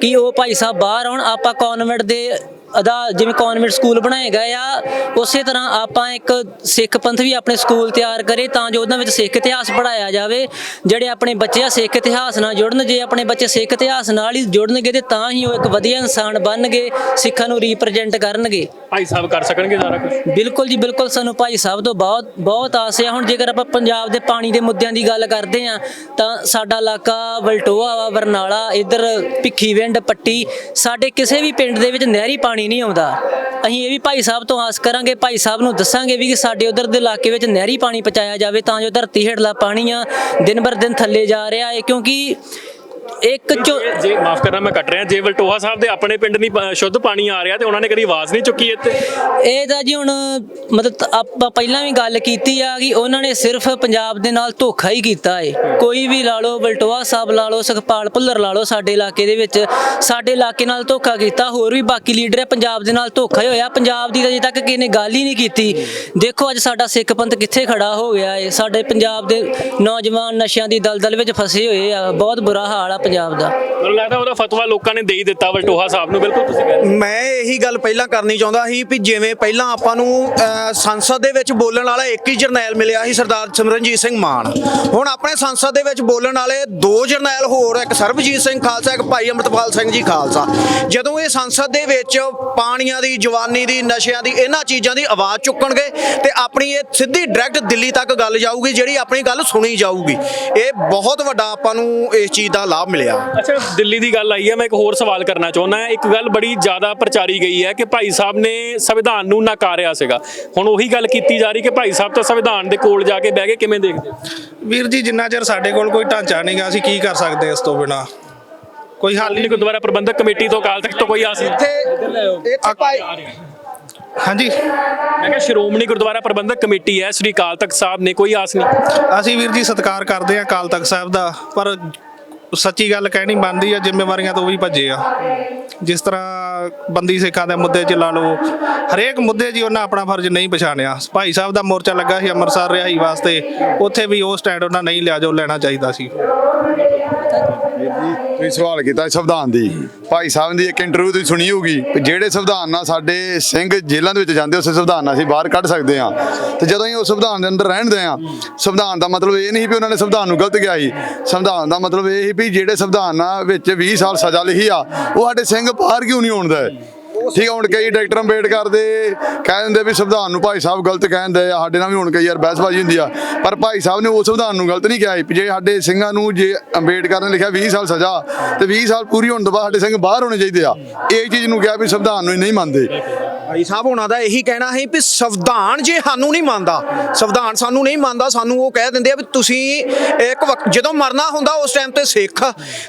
ਕਿ ਉਹ ਭਾਈ ਸਾਹਿਬ ਬਾਹਰ ਆਉਣ। ਆਪਾਂ ਕਨਵੈਂਟ ਦੇ ਅਦਾ ਜਿਵੇਂ ਕਨਵੈਂਟ ਸਕੂਲ ਬਣਾਏ ਗਏ ਆ, ਉਸੇ ਤਰ੍ਹਾਂ ਆਪਾਂ ਇੱਕ ਸਿੱਖ ਪੰਥ ਵੀ ਆਪਣੇ ਸਕੂਲ ਤਿਆਰ ਕਰੇ ਤਾਂ ਜੋ ਉਹਨਾਂ ਵਿੱਚ ਸਿੱਖ ਇਤਿਹਾਸ ਪੜਾਇਆ ਜਾਵੇ। ਜਿਹੜੇ ਆਪਣੇ ਬੱਚੇ ਆ ਸਿੱਖ ਇਤਿਹਾਸ ਨਾਲ ਜੁੜਨ, ਜੇ ਆਪਣੇ ਬੱਚੇ ਸਿੱਖ ਇਤਿਹਾਸ ਨਾਲ ਹੀ ਜੁੜਨਗੇ ਤੇ ਤਾਂ ਹੀ ਉਹ ਇੱਕ ਵਧੀਆ ਇਨਸਾਨ ਬਣਨਗੇ, ਸਿੱਖਾਂ ਨੂੰ ਰਿਪਰੈਜ਼ੈਂਟ ਕਰਨਗੇ। ਭਾਈ ਸਾਹਿਬ ਕਰ ਸਕਣਗੇ ਸਾਰਾ ਕੁਝ ਬਿਲਕੁਲ ਜੀ, ਬਿਲਕੁਲ ਸਾਨੂੰ ਭਾਈ ਸਾਹਿਬ ਤੋਂ ਬਹੁਤ ਬਹੁਤ ਆਸ ਹੈ। ਹੁਣ ਜੇਕਰ ਆਪਾਂ ਪੰਜਾਬ ਦੇ ਪਾਣੀ ਦੇ ਮੁੱਦਿਆਂ ਦੀ ਗੱਲ ਕਰਦੇ ਆ ਤਾਂ ਸਾਡਾ ਇਲਾਕਾ ਵਲਟੋਆ ਵਾ, ਬਰਨਾਲਾ, ਇੱਧਰ ਭਿੱਖੀਵਿੰਡ ਪੱਟੀ, ਸਾਡੇ ਕਿਸੇ ਵੀ ਪਿੰਡ ਦੇ ਵਿੱਚ ਨਹਿਰੀ ਪਾਣੀ ਨਹੀਂ ਆਉਂਦਾ। ਅਸੀਂ ਇਹ ਵੀ ਭਾਈ ਸਾਹਿਬ ਤੋਂ ਆਸ ਕਰਾਂਗੇ, ਭਾਈ ਸਾਹਿਬ ਨੂੰ ਦੱਸਾਂਗੇ ਵੀ ਕਿ ਸਾਡੇ ਉਧਰ ਦੇ ਇਲਾਕੇ ਵਿੱਚ ਨਹਿਰੀ ਪਾਣੀ ਪਹੁੰਚਾਇਆ ਜਾਵੇ, ਤਾਂ ਜੋ ਧਰਤੀ ਹੇਠਲਾ ਪਾਣੀ ਆ ਦਿਨ ਬਰ ਦਿਨ ਥੱਲੇ ਜਾ ਰਿਹਾ ਹੈ। ਕਿਉਂਕਿ ਇੱਕ ਚੋ ਜੇ- ਮਾਫ ਕਰਨਾ ਮੈਂ ਕੱਟ ਰਿਹਾ। ਜੇ ਵਲਟੋਹਾ ਸਾਹਿਬ ਦੇ ਆਪਣੇ ਪਿੰਡ ਨਹੀਂ ਪ- ਸ਼ੁੱਧ ਪਾਣੀ ਆ ਰਿਹਾ ਤੇ ਉਹਨਾਂ ਨੇ ਕਦੀ ਆਵਾਜ਼ ਨਹੀਂ ਚੁੱਕੀ ਇੱਥੇ? ਇਹ ਤਾਂ ਜੀ ਹੁਣ ਮਤਲਬ ਆਪਾਂ ਪਹਿਲਾਂ ਵੀ ਗੱਲ ਕੀਤੀ ਆ ਕਿ ਉਹਨਾਂ ਨੇ ਸਿਰਫ ਪੰਜਾਬ ਦੇ ਨਾਲ ਧੋਖਾ ਹੀ ਕੀਤਾ ਏ। ਕੋਈ ਵੀ ਲਾ ਲਓ ਬਲਟੋਆ ਸਾਹਿਬ ਲਾ ਲਓ ਸੁਖਪਾਲ ਭੁੱਲਰ ਲਾ ਲਓ ਸਾਡੇ ਇਲਾਕੇ ਦੇ ਵਿੱਚ ਸਾਡੇ ਇਲਾਕੇ ਨਾਲ ਧੋਖਾ ਕੀਤਾ ਹੋਰ ਵੀ ਬਾਕੀ ਲੀਡਰ ਹੈ ਪੰਜਾਬ ਦੇ ਨਾਲ ਧੋਖਾ ਹੀ ਹੋਇਆ। ਪੰਜਾਬ ਦੀ ਤਾਂ ਅਜੇ ਤੱਕ ਕਿਸੇ ਨੇ ਗੱਲ ਹੀ ਨਹੀਂ ਕੀਤੀ। ਦੇਖੋ ਅੱਜ ਸਾਡਾ ਸਿੱਖ ਪੰਥ ਕਿੱਥੇ ਖੜਾ ਹੋ ਗਿਆ ਏ। ਸਾਡੇ ਪੰਜਾਬ ਦੇ ਨੌਜਵਾਨ ਨਸ਼ਿਆਂ ਦੀ ਦਲਦਲ ਵਿੱਚ ਫਸੇ ਹੋਏ ਆ। ਬਹੁਤ ਬੁਰਾ ਹਾਲ ਆ ਪੰਜਾਬ ਦਾ। ਮੈਨੂੰ ਲੱਗਦਾ ਉਹਦਾ ਫਤਵਾ ਲੋਕਾਂ ਨੇ ਦੇ ਹੀ ਦਿੱਤਾ ਵਲਟੋਹਾ ਸਾਹਿਬ ਨੂੰ। ਬਿਲਕੁਲ ਤੁਸੀਂ ਕਹਿ ਰਹੇ ਹੋ। ਮੈਂ ਇਹੀ ਗੱਲ ਪਹਿਲਾਂ ਕਰਨੀ ਚਾਹੁੰਦਾ ਸੀ ਵੀ ਜਿਵੇਂ ਪਹਿਲਾਂ ਆਪਾਂ ਨੂੰ ਅਹ, ਸੰਸਦ ਦੇ ਵਿੱਚ ਬੋਲਣ ਵਾਲਾ ਇੱਕ ਹੀ ਜਰਨੈਲ ਮਿਲਿਆ ਸੀ ਸਰਦਾਰ ਸਿਮਰਨਜੀਤ ਸਿੰਘ ਮਾਨ। ਹੁਣ ਆਪਣੇ ਸੰਸਦ ਦੇ ਵਿੱਚ ਬੋਲਣ ਵਾਲੇ ਦੋ ਜਰਨੈਲ ਹੋਰ ਇੱਕ ਸਰਬਜੀਤ ਸਿੰਘ ਖਾਲਸਾ ਇੱਕ ਭਾਈ ਅੰਮ੍ਰਿਤਪਾਲ ਸਿੰਘ ਜੀ ਖਾਲਸਾ। ਜਦੋਂ ਇਹ ਸੰਸਦ ਦੇ ਵਿੱਚ ਪਾਣੀਆਂ ਦੀ ਜਵਾਨੀ ਦੀ ਨਸ਼ਿਆਂ ਦੀ ਇਹਨਾਂ ਚੀਜ਼ਾਂ ਦੀ ਆਵਾਜ਼ ਚੁੱਕਣਗੇ ਤੇ ਆਪਣੀ ਇਹ ਸਿੱਧੀ ਡਾਇਰੈਕਟ ਦਿੱਲੀ ਤੱਕ ਗੱਲ ਜਾਊਗੀ ਜਿਹੜੀ ਆਪਣੀ ਗੱਲ ਸੁਣੀ ਜਾਊਗੀ। ਇਹ ਬਹੁਤ ਵੱਡਾ ਆਪਾਂ ਨੂੰ ਇਸ ਚੀਜ਼ ਦਾ ਲਾਭ ਮਿਲਿਆ ਅੱਛਾ ਦਿੱਲੀ ਦੀ ਗੱਲ ਆਈ ਹੈ ਮੈਂ ਇੱਕ ਹੋਰ ਸਵਾਲ ਕਰਨਾ ਚਾਹੁੰਦਾ ਹਾਂ। ਇੱਕ ਗੱਲ ਬੜੀ ਜ਼ਿਆਦਾ ਪ੍ਰਚਾਰੀ ਗਈ ਹੈ ਕਿ ਭਾਈ ਸਾਹਿਬ ਨੇ ਸੰਵਿਧਾਨ ਨੂੰ ਨਕਾਰਿਆ ਸੀਗਾ। ਹੁਣ ਉਹੀ ਗੱਲ ਕੀਤੀ ਜਾ ਰਹੀ ਕਿ ਭਾਈ ਸਾਹਿਬ ਤਾਂ ਸੰਵਿਧਾਨ ਦੇ ਕੋਲ ਜਾ ਕੇ ਬਹਿ ਕੇ ਕਿਵੇਂ ਦੇਖਦੇ? ਵੀਰ ਜੀ ਜਿੰਨਾ ਚਿਰ ਸਾਡੇ ਕੋਲ ਕੋਈ ਢਾਂਚਾ ਨਹੀਂਗਾ ਅਸੀਂ ਕੀ ਕਰ ਸਕਦੇ ਇਸ ਤੋਂ ਬਿਨਾ? ਕੋਈ ਹੱਲ ਨਹੀਂ ਨਹੀਂ ਗੁਰਦੁਆਰਾ ਪ੍ਰਬੰਧਕ ਕਮੇਟੀ ਤੋਂ ਅਕਾਲ ਤਖਤ ਤੋਂ ਕੋਈ ਆਸ ਨਹੀਂ। ਇੱਥੇ ਇੱਥੇ ਭਾਈ ਹਾਂਜੀ। ਮੈਂ ਕਿਹਾ ਸ਼੍ਰੋਮਣੀ ਗੁਰਦੁਆਰਾ ਪ੍ਰਬੰਧਕ ਕਮੇਟੀ ਹੈ ਸ੍ਰੀ ਅਕਾਲ ਤਖਤ ਸਾਹਿਬ ਨੇ ਕੋਈ ਆਸ ਨਹੀਂ। ਅਸੀਂ ਵੀਰ ਜੀ ਸਤਿਕਾਰ ਕਰਦੇ ਹਾਂ ਅਕਾਲ ਤਖਤ ਸਾਹਿਬ ਦਾ ਪਰ ਸੱਚੀ ਗੱਲ ਕਹਿਣੀ ਬਣਦੀ ਆ, ਜ਼ਿੰਮੇਵਾਰੀਆਂ ਤੋਂ ਵੀ ਭੱਜੇ ਆ। ਜਿਸ ਤਰ੍ਹਾਂ ਬੰਦੀ ਸਿੱਖਾਂ ਦੇ ਮੁੱਦੇ 'ਚ ਲਾ ਲਓ, ਹਰੇਕ ਮੁੱਦੇ 'ਚ ਹੀ ਉਹਨਾਂ ਆਪਣਾ ਫਰਜ਼ ਨਹੀਂ ਪਛਾਣਿਆ। ਭਾਈ ਸਾਹਿਬ ਦਾ ਮੋਰਚਾ ਲੱਗਾ ਸੀ ਅੰਮ੍ਰਿਤਸਰ ਰਿਹਾਈ ਵਾਸਤੇ, ਉੱਥੇ ਵੀ ਉਹ ਸਟੈਂਡ ਉਹਨਾਂ ਨਹੀਂ ਲਿਆ ਜੋ ਲੈਣਾ ਚਾਹੀਦਾ ਸੀ। ਤੁਸੀਂ ਸਵਾਲ ਕੀਤਾ ਸੰਵਿਧਾਨ ਦੀ। ਭਾਈ ਸਾਹਿਬ ਦੀ ਇੱਕ ਇੰਟਰਵਿਊ ਤੁਸੀਂ ਸੁਣੀ ਹੋਊਗੀ ਕਿ ਜਿਹੜੇ ਸੰਵਿਧਾਨ ਨਾਲ ਸਾਡੇ ਸਿੰਘ ਜੇਲ੍ਹਾਂ ਦੇ ਵਿੱਚ ਜਾਂਦੇ, ਉਸੇ ਸੰਵਿਧਾਨ ਨਾਲ ਅਸੀਂ ਬਾਹਰ ਕੱਢ ਸਕਦੇ ਹਾਂ। ਤੇ ਜਦੋਂ ਅਸੀਂ ਉਸ ਸੰਵਿਧਾਨ ਦੇ ਅੰਦਰ ਰਹਿਣਦੇ ਹਾਂ, ਸੰਵਿਧਾਨ ਦਾ ਮਤਲਬ ਇਹ ਨਹੀਂ ਵੀ ਉਹਨਾਂ ਨੇ ਸੰਵਿਧਾਨ ਨੂੰ ਗਲਤ ਕਿਹਾ ਸੀ। ਸੰਵਿਧਾਨ ਦਾ ਮਤਲਬ ਇਹ ਸੀ ਵੀ ਜਿਹੜੇ ਸੰਵਿਧਾਨਾਂ ਵਿੱਚ 20 ਸਾਲ ਸਜ਼ਾ ਲਿਖੀ ਆ, ਉਹ ਸਾਡੇ ਸਿੰਘ ਬਾਹਰ ਕਿਉਂ ਨਹੀਂ ਹੋਣਦਾ ਠੀਕ ਹੁਣ ਕਈ ਡਾਕਟਰ ਅੰਬੇਡਕਰ ਦੇ ਕਹਿ ਦਿੰਦੇ ਵੀ ਸੰਵਿਧਾਨ ਨੂੰ ਭਾਈ ਸਾਹਿਬ ਗਲਤ ਕਹਿੰਦੇ ਆ, ਸਾਡੇ ਨਾਲ ਵੀ ਹੁਣ ਕਈ ਯਾਰ ਬਹਿਸਬਾਜ਼ੀ ਹੁੰਦੀ ਆ, ਪਰ ਭਾਈ ਸਾਹਿਬ ਨੇ ਉਸ ਸੰਵਿਧਾਨ ਨੂੰ ਗਲਤ ਨਹੀਂ ਕਿਹਾ ਜੇ ਸਾਡੇ ਸਿੰਘਾਂ ਨੂੰ, ਜੇ ਅੰਬੇਡਕਰ ਨੇ ਲਿਖਿਆ 20 ਸਾਲ ਸਜ਼ਾ, ਤੇ 20 ਸਾਲ ਪੂਰੀ ਹੋਣ ਤੋਂ ਬਾਅਦ ਸਾਡੇ ਸਿੰਘ ਬਾਹਰ ਹੋਣੇ ਚਾਹੀਦੇ ਆ। ਇਹ ਚੀਜ਼ ਨੂੰ ਕਿਹਾ ਵੀ ਸੰਵਿਧਾਨ ਨੂੰ ਨਹੀਂ ਮੰਨਦੇ। ਭਾਈ ਸਾਹਿਬ ਹੋਣਾ ਦਾ ਇਹੀ ਕਹਿਣਾ ਹੈ ਵੀ ਸੰਵਿਧਾਨ ਜੇ ਸਾਨੂੰ ਨਹੀਂ ਮੰਨਦਾ, ਸੰਵਿਧਾਨ ਸਾਨੂੰ ਨਹੀਂ ਮੰਨਦਾ, ਸਾਨੂੰ ਉਹ ਕਹਿ ਦਿੰਦੇ ਆ ਵੀ ਤੁਸੀਂ ਇੱਕ ਵਕਤ ਜਦੋਂ ਮਰਨਾ ਹੁੰਦਾ ਉਸ ਟਾਈਮ ਤੇ ਸਿੱਖ,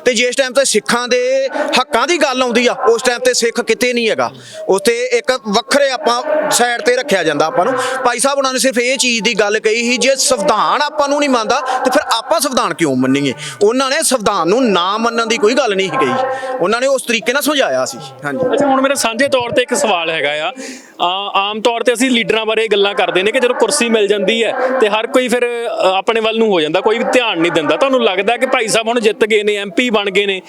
ਤੇ ਜਿਸ ਟਾਈਮ ਤੇ ਸਿੱਖਾਂ ਦੇ ਹੱਕਾਂ ਦੀ ਗੱਲ ਆਉਂਦੀ ਆ, ਉਸ ਟਾਈਮ ਤੇ ਸਿੱਖ ਕਿਤੇ ਨਹੀਂ ਹੈਗਾ। ਉੱਥੇ ਇੱਕ ਵੱਖਰੇ ਆਪਾਂ ਸਾਈਡ ਤੇ ਰੱਖਿਆ ਜਾਂਦਾ ਆਪਾਂ ਨੂੰ। ਭਾਈ ਸਾਹਿਬ, ਉਹਨਾਂ ਨੇ ਸਿਰਫ ਇਹ ਚੀਜ਼ ਦੀ ਗੱਲ ਕਹੀ ਸੀ, ਜੇ ਸੰਵਿਧਾਨ ਆਪਾਂ ਨੂੰ ਨਹੀਂ ਮੰਨਦਾ, ਤੇ ਫਿਰ ਆਪਾਂ ਸੰਵਿਧਾਨ ਕਿਉਂ ਮੰਨੀਏ? ਉਹਨਾਂ ਨੇ ਸੰਵਿਧਾਨ ਨੂੰ ਨਾ ਮੰਨਣ ਦੀ ਕੋਈ ਗੱਲ ਨਹੀਂ ਕਹੀ। ਉਹਨਾਂ ਨੇ ਉਸ ਤਰੀਕੇ ਨਾਲ ਸਮਝਾਇਆ ਸੀ। ਹਾਂਜੀ। ਅੱਛਾ, ਹੁਣ ਮੇਰਾ ਸਾਂਝੇ ਤੌਰ ਤੇ ਇੱਕ ਸਵਾਲ ਹੈਗਾ ਆ। ਆਮ ਤੌਰ ਤੇ ਅਸੀਂ ਲੀਡਰਾਂ ਬਾਰੇ ਗੱਲਾਂ ਕਰਦੇ ਨੇ ਕਿ ਜਦੋਂ ਕੁਰਸੀ ਮਿਲ ਜਾਂਦੀ ਹੈ, ਤੇ ਹਰ ਕੋਈ ਫਿਰ ਆਪਣੇ ਵੱਲ ਨੂੰ ਹੋ ਜਾਂਦਾ, ਕੋਈ ਵੀ ਧਿਆਨ ਨਹੀਂ ਦਿੰਦਾ। ਤੁਹਾਨੂੰ ਲੱਗਦਾ ਕਿ ਭਾਈ ਸਾਹਿਬ ਹੁਣ ਜਿੱਤ ਗਏ ਨੇ ਐਮਪੀ ਬਣ ਗਏ ਨੇ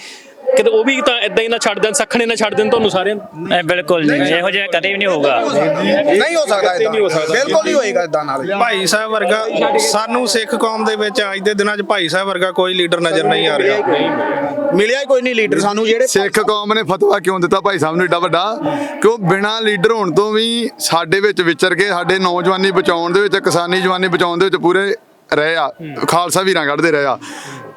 ਕਿਤੇ ਉਹ ਵੀ ਤਾਂ ਇਦਾਂ ਹੀ ਨਾ ਛੱਡ ਦੇਣ ਸਖਣੇ ਨਾ ਛੱਡ ਦੇਣ ਤੁਹਾਨੂੰ ਸਾਰਿਆਂ ਨੂੰ? ਇਹ ਬਿਲਕੁਲ ਨਹੀਂ ਇਹੋ ਜਿਹਾ ਕਦੇ ਵੀ ਨਹੀਂ ਹੋਊਗਾ। ਨਹੀਂ ਹੋ ਸਕਦਾ ਇਦਾਂ ਬਿਲਕੁਲ ਨਹੀਂ ਹੋਏਗਾ ਇਦਾਂ ਨਾਲ। ਭਾਈ ਸਾਹਿਬ ਵਰਗਾ ਸਾਨੂੰ ਸਿੱਖ ਕੌਮ ਦੇ ਵਿੱਚ ਅੱਜ ਦੇ ਦਿਨਾਂ 'ਚ ਭਾਈ ਸਾਹਿਬ ਵਰਗਾ ਕੋਈ ਲੀਡਰ ਨਜ਼ਰ ਨਹੀਂ ਆ ਰਿਹਾ। ਮਿਲਿਆ ਹੀ ਕੋਈ ਨਹੀਂ ਲੀਡਰ ਸਾਨੂੰ ਜਿਹੜੇ ਸਿੱਖ ਕੌਮ ਨੇ ਫਤਵਾ ਕਿਉਂ ਦਿੱਤਾ ਭਾਈ ਸਾਹਿਬ ਨੂੰ ਏਡਾ ਵੱਡਾ? ਕਿ ਉਹ ਬਿਨਾਂ ਲੀਡਰ ਹੋਣ ਤੋਂ ਵੀ ਸਾਡੇ ਵਿੱਚ ਵਿਚਰ ਕੇ ਸਾਡੇ ਨੌਜਵਾਨੀ ਬਚਾਉਣ ਦੇ ਵਿੱਚ ਕਿਸਾਨੀ ਜਵਾਨੀ ਬਚਾਉਣ ਦੇ ਵਿੱਚ ਪੂਰੇ ਰਹੇ ਆ ਖਾਲਸਾ ਵੀਰਾਂ ਕੱਢਦੇ ਰਹੇ ਆ।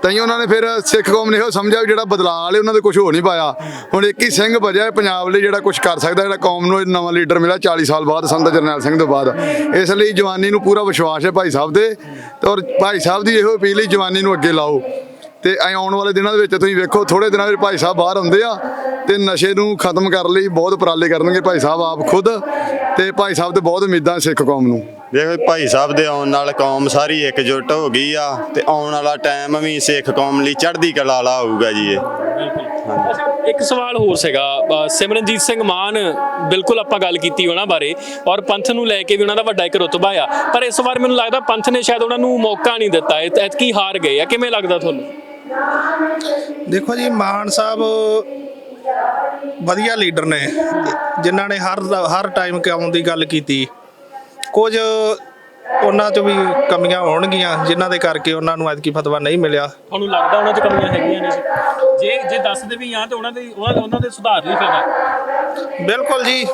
ਤਾਂ ਹੀ ਉਹਨਾਂ ਨੇ ਫਿਰ ਸਿੱਖ ਕੌਮ ਨੇ ਇਹੋ ਸਮਝਿਆ ਵੀ ਜਿਹੜਾ ਬਦਲਾਅ ਵਾਲੇ ਉਹਨਾਂ ਦੇ ਕੁਝ ਹੋ ਨਹੀਂ ਪਾਇਆ। ਹੁਣ ਇੱਕ ਹੀ ਸਿੰਘ ਬਚਿਆ ਹੈ ਪੰਜਾਬ ਲਈ ਜਿਹੜਾ ਕੁਝ ਕਰ ਸਕਦਾ, ਜਿਹੜਾ ਕੌਮ ਨੂੰ ਨਵਾਂ ਲੀਡਰ ਮਿਲਿਆ 40 ਸਾਲ ਬਾਅਦ, ਸੰਤ ਜਰਨੈਲ ਸਿੰਘ ਤੋਂ ਬਾਅਦ। ਇਸ ਲਈ ਜਵਾਨੀ ਨੂੰ ਪੂਰਾ ਵਿਸ਼ਵਾਸ ਹੈ ਭਾਈ ਸਾਹਿਬ ਦੇ ਤੇ ਔਰ ਭਾਈ ਸਾਹਿਬ ਦੀ ਇਹੋ ਅਪੀਲ ਹੈ ਜਵਾਨੀ ਨੂੰ ਅੱਗੇ ਲਾਓ। ਤੇ ਆਉਣ ਵਾਲੇ ਦਿਨਾਂ ਦੇ ਵਿੱਚ ਤੁਸੀਂ ਵੇਖੋ ਥੋੜੇ ਦਿਨਾਂ ਵਿੱਚ ਭਾਈ ਸਾਹਿਬ ਬਾਹਰ ਆਉਂਦੇ ਆ ਤੇ ਨਸ਼ੇ ਨੂੰ ਖਤਮ ਕਰਨ ਲਈ ਬਹੁਤ ਉਪਰਾਲੇ ਕਰਨਗੇ ਭਾਈ ਸਾਹਿਬ ਆਪ ਖੁਦ ਤੇ ਭਾਈ ਸਾਹਿਬ ਤੇ ਬਹੁਤ ਉਮੀਦਾਂ ਸਿੱਖ ਕੌਮ ਨੂੰ। ਦੇਖੋ ਭਾਈ ਸਾਹਿਬ ਦੇ ਆਉਣ ਨਾਲ ਕੌਮ ਸਾਰੀ ਇਕਜੁੱਟ ਹੋ ਗਈ ਆ ਤੇ ਆਉਣ ਵਾਲਾ ਟਾਈਮ ਵੀ ਸਿੱਖ ਕੌਮ ਲਈ ਚੜ੍ਹਦੀ ਕਲਾ ਵਾਲਾ ਹੋਊਗਾ ਜੀ ਇਹ। ਅੱਛਾ ਇੱਕ ਸਵਾਲ ਹੋਰ ਸੀਗਾ। ਅ, ਸਿਮਰਨਜੀਤ ਸਿੰਘ ਮਾਨ ਬਿਲਕੁਲ ਆਪਾਂ ਗੱਲ ਕੀਤੀ ਉਹਨਾਂ ਬਾਰੇ ਔਰ ਪੰਥ ਨੂੰ ਲੈ ਕੇ ਵੀ ਉਹਨਾਂ ਦਾ ਵੱਡਾ ਇੱਕ ਰੁਤਬਾ ਆ। ਪਰ ਇਸ ਵਾਰ ਮੈਨੂੰ ਲੱਗਦਾ ਪੰਥ ਨੇ ਸ਼ਾਇਦ ਉਹਨਾਂ ਨੂੰ ਮੌਕਾ ਨਹੀਂ ਦਿੱਤਾ। ਐਤਕੀ ਹਾਰ ਗਏ ਆ। ਕਿਵੇਂ ਲੱਗਦਾ ਤੁਹਾਨੂੰ? ਦੇਖੋ ਜੀ ਮਾਨ ਸਾਹਿਬ ਵਧੀਆ ਲੀਡਰ ਨੇ ਜਿਨ੍ਹਾਂ ਨੇ ਹਰ ਹਰ ਟਾਈਮ ਕੌਮ ਦੀ ਗੱਲ ਕੀਤੀ। ਕੁਝ ਉਹਨਾਂ 'ਚ ਵੀ ਕਮੀਆਂ ਹੋਣਗੀਆਂ ਜਿਨ੍ਹਾਂ ਦੇ ਕਰਕੇ ਉਹਨਾਂ ਨੂੰ ਐਤਕੀ ਫਤਵਾ ਨਹੀਂ ਮਿਲਿਆ। ਤੁਹਾਨੂੰ ਲੱਗਦਾ ਉਹਨਾਂ 'ਚ ਕਮੀਆਂ ਹੈਗੀਆਂ ਨੇ? ਜੇ ਜੇ ਦੱਸਦੇ ਵੀ ਆ ਤੇ ਉਹਨਾਂ ਦੇ ਉਹਨਾਂ ਉਹਨਾਂ ਦੇ ਸੁਧਾਰ ਲਈ ਫਿਰ। ਬਿਲਕੁਲ ਜੀ।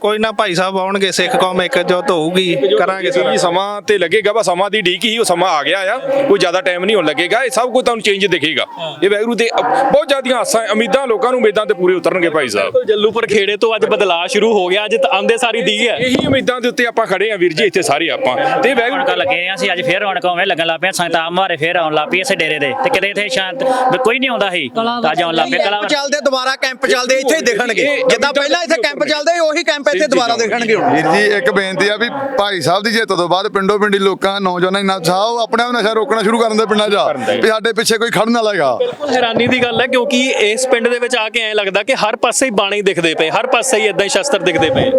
ਕੋਈ ਨਾ ਭਾਈ ਸਾਹਿਬ ਆਉਣਗੇ ਸਿੱਖ ਕੌਮ ਇੱਕਜੁੱਟ ਹੋਊਗੀ ਕਰਾਂਗੇ ਸਾਰਾ ਜੀ ਸਮਾਂ ਤੇ ਲੱਗੇਗਾ ਬਸ ਸਮਾਂ ਦੀ ਢੀਕ ਹੀ ਉਹ ਸਮਾਂ ਆ ਗਿਆ ਆ। ਕੋਈ ਜ਼ਿਆਦਾ ਟਾਈਮ ਨਹੀਂ ਹੋਣ ਲੱਗੇਗਾ ਇਹ ਸਭ ਕੁਝ ਤੁਹਾਨੂੰ ਚੇਂਜ ਦਿਖੇਗਾ। ਇਹ ਵੈਗਰੂ ਅ- ਬਹੁਤ ਜ਼ਿਆਦੀਆਂ ਆਸਾਂ ਉਮੀਦਾਂ ਲੋਕਾਂ ਨੂੰ ਉਮੀਦਾਂ ਤੇ ਪੂਰੇ ਉਤਰਨਗੇ ਭਾਈ ਸਾਹਿਬ। ਜੱਲੂਪੁਰ ਖੇੜੇ ਤੋਂ ਅੱਜ ਬਦਲਾਅ ਸ਼ੁਰੂ ਹੋ ਗਿਆ ਅੱਜ ਤਾਂ ਆਂਦੇ ਸਾਰੀ ਦੀ ਹੈ। ਇਹੀ ਉਮੀਦਾਂ ਦੇ ਉੱਤੇ ਆਪਾਂ ਖੜੇ ਆ ਵੀਰ ਜੀ ਇੱਥੇ ਸਾਰੇ ਆਪਾਂ। ਤੇ ਵੈਗਰੂ ਰੌਣਕਾਂ ਲੱਗੇ ਆ ਅਸੀਂ ਅੱਜ ਫੇਰ ਰੌਣਕਾਂ ਉਵੇਂ ਲੱਗਣ ਲੱਗ ਪਈਆਂ ਸੰਗਤਾਂ ਮਾਰੇ ਫੇਰ ਆਉਣ ਲੱਗ ਪਈ ਇਸੇ ਡੇਰੇ ਦੇ। ਤੇ ਕਿਤੇ ਇੱਥੇ ਸ਼ਾਂਤ ਕੋਈ ਨਹੀਂ ਆਉਂਦਾ ਸੀ ਤਾਂ ਅੱਜ ਆਉਣ ਲੱਗ ਪਿਆ ਚੱਲਦੇ ਦੁਬਾਰਾ ਕੈਂਪ ਚੱਲਦੇ ਇੱਥੇ ਹੀ ਦਿਖਣਗੇ। ਜਿੱਦਾਂ ਪਹਿਲਾਂ ਇੱਥੇ ਕੈਂਪ ਚੱਲਦੇ ਉਹੀ ਕੈਂਪ ਇੱਥੇ ਦੁਬਾਰਾ ਦਿਖਣਗੇ ਹੁਣ। ਵੀਰ ਜੀ ਇੱਕ ਬੇਨਤੀ ਆ ਵੀ ਭਾਈ ਸਾਹਿਬ ਦੀ ਜਿੱਤ ਤੋਂ ਬਾਅਦ ਪਿੰਡੋ ਪਿੰਡੀ ਲੋਕਾਂ ਨੌਜਵਾਨਾਂ ਨਾਲ ਚਾਹੋ ਆਪਣੇ ਆਪ ਨਸ਼ਾ ਰੋਕਣਾ ਸ਼ੁਰੂ ਕਰਨ ਦੇ ਪਿੰਡਾਂ 'ਚ ਵੀ ਸਾਡੇ ਪਿੱਛੇ ਕੋਈ ਖੜਨ ਵਾਲਾ ਹੈਗਾ। ਬਿਲਕੁਲ ਹੈਰਾਨੀ ਦੀ ਗੱਲ ਹੈ ਕਿਉਂਕਿ ਇਸ ਪਿੰਡ ਦੇ ਵਿੱਚ ਆ ਕੇ ਐਂ ਲੱਗਦਾ ਕਿ ਹਰ ਪਾਸੇ ਹੀ ਬਾਣੇ ਦਿਖਦੇ ਪਏ ਹਰ ਪਾਸੇ ਹੀ ਇਦਾਂ ਹੀ ਸ਼ਸਤਰ ਦਿਖਦੇ ਪਏ।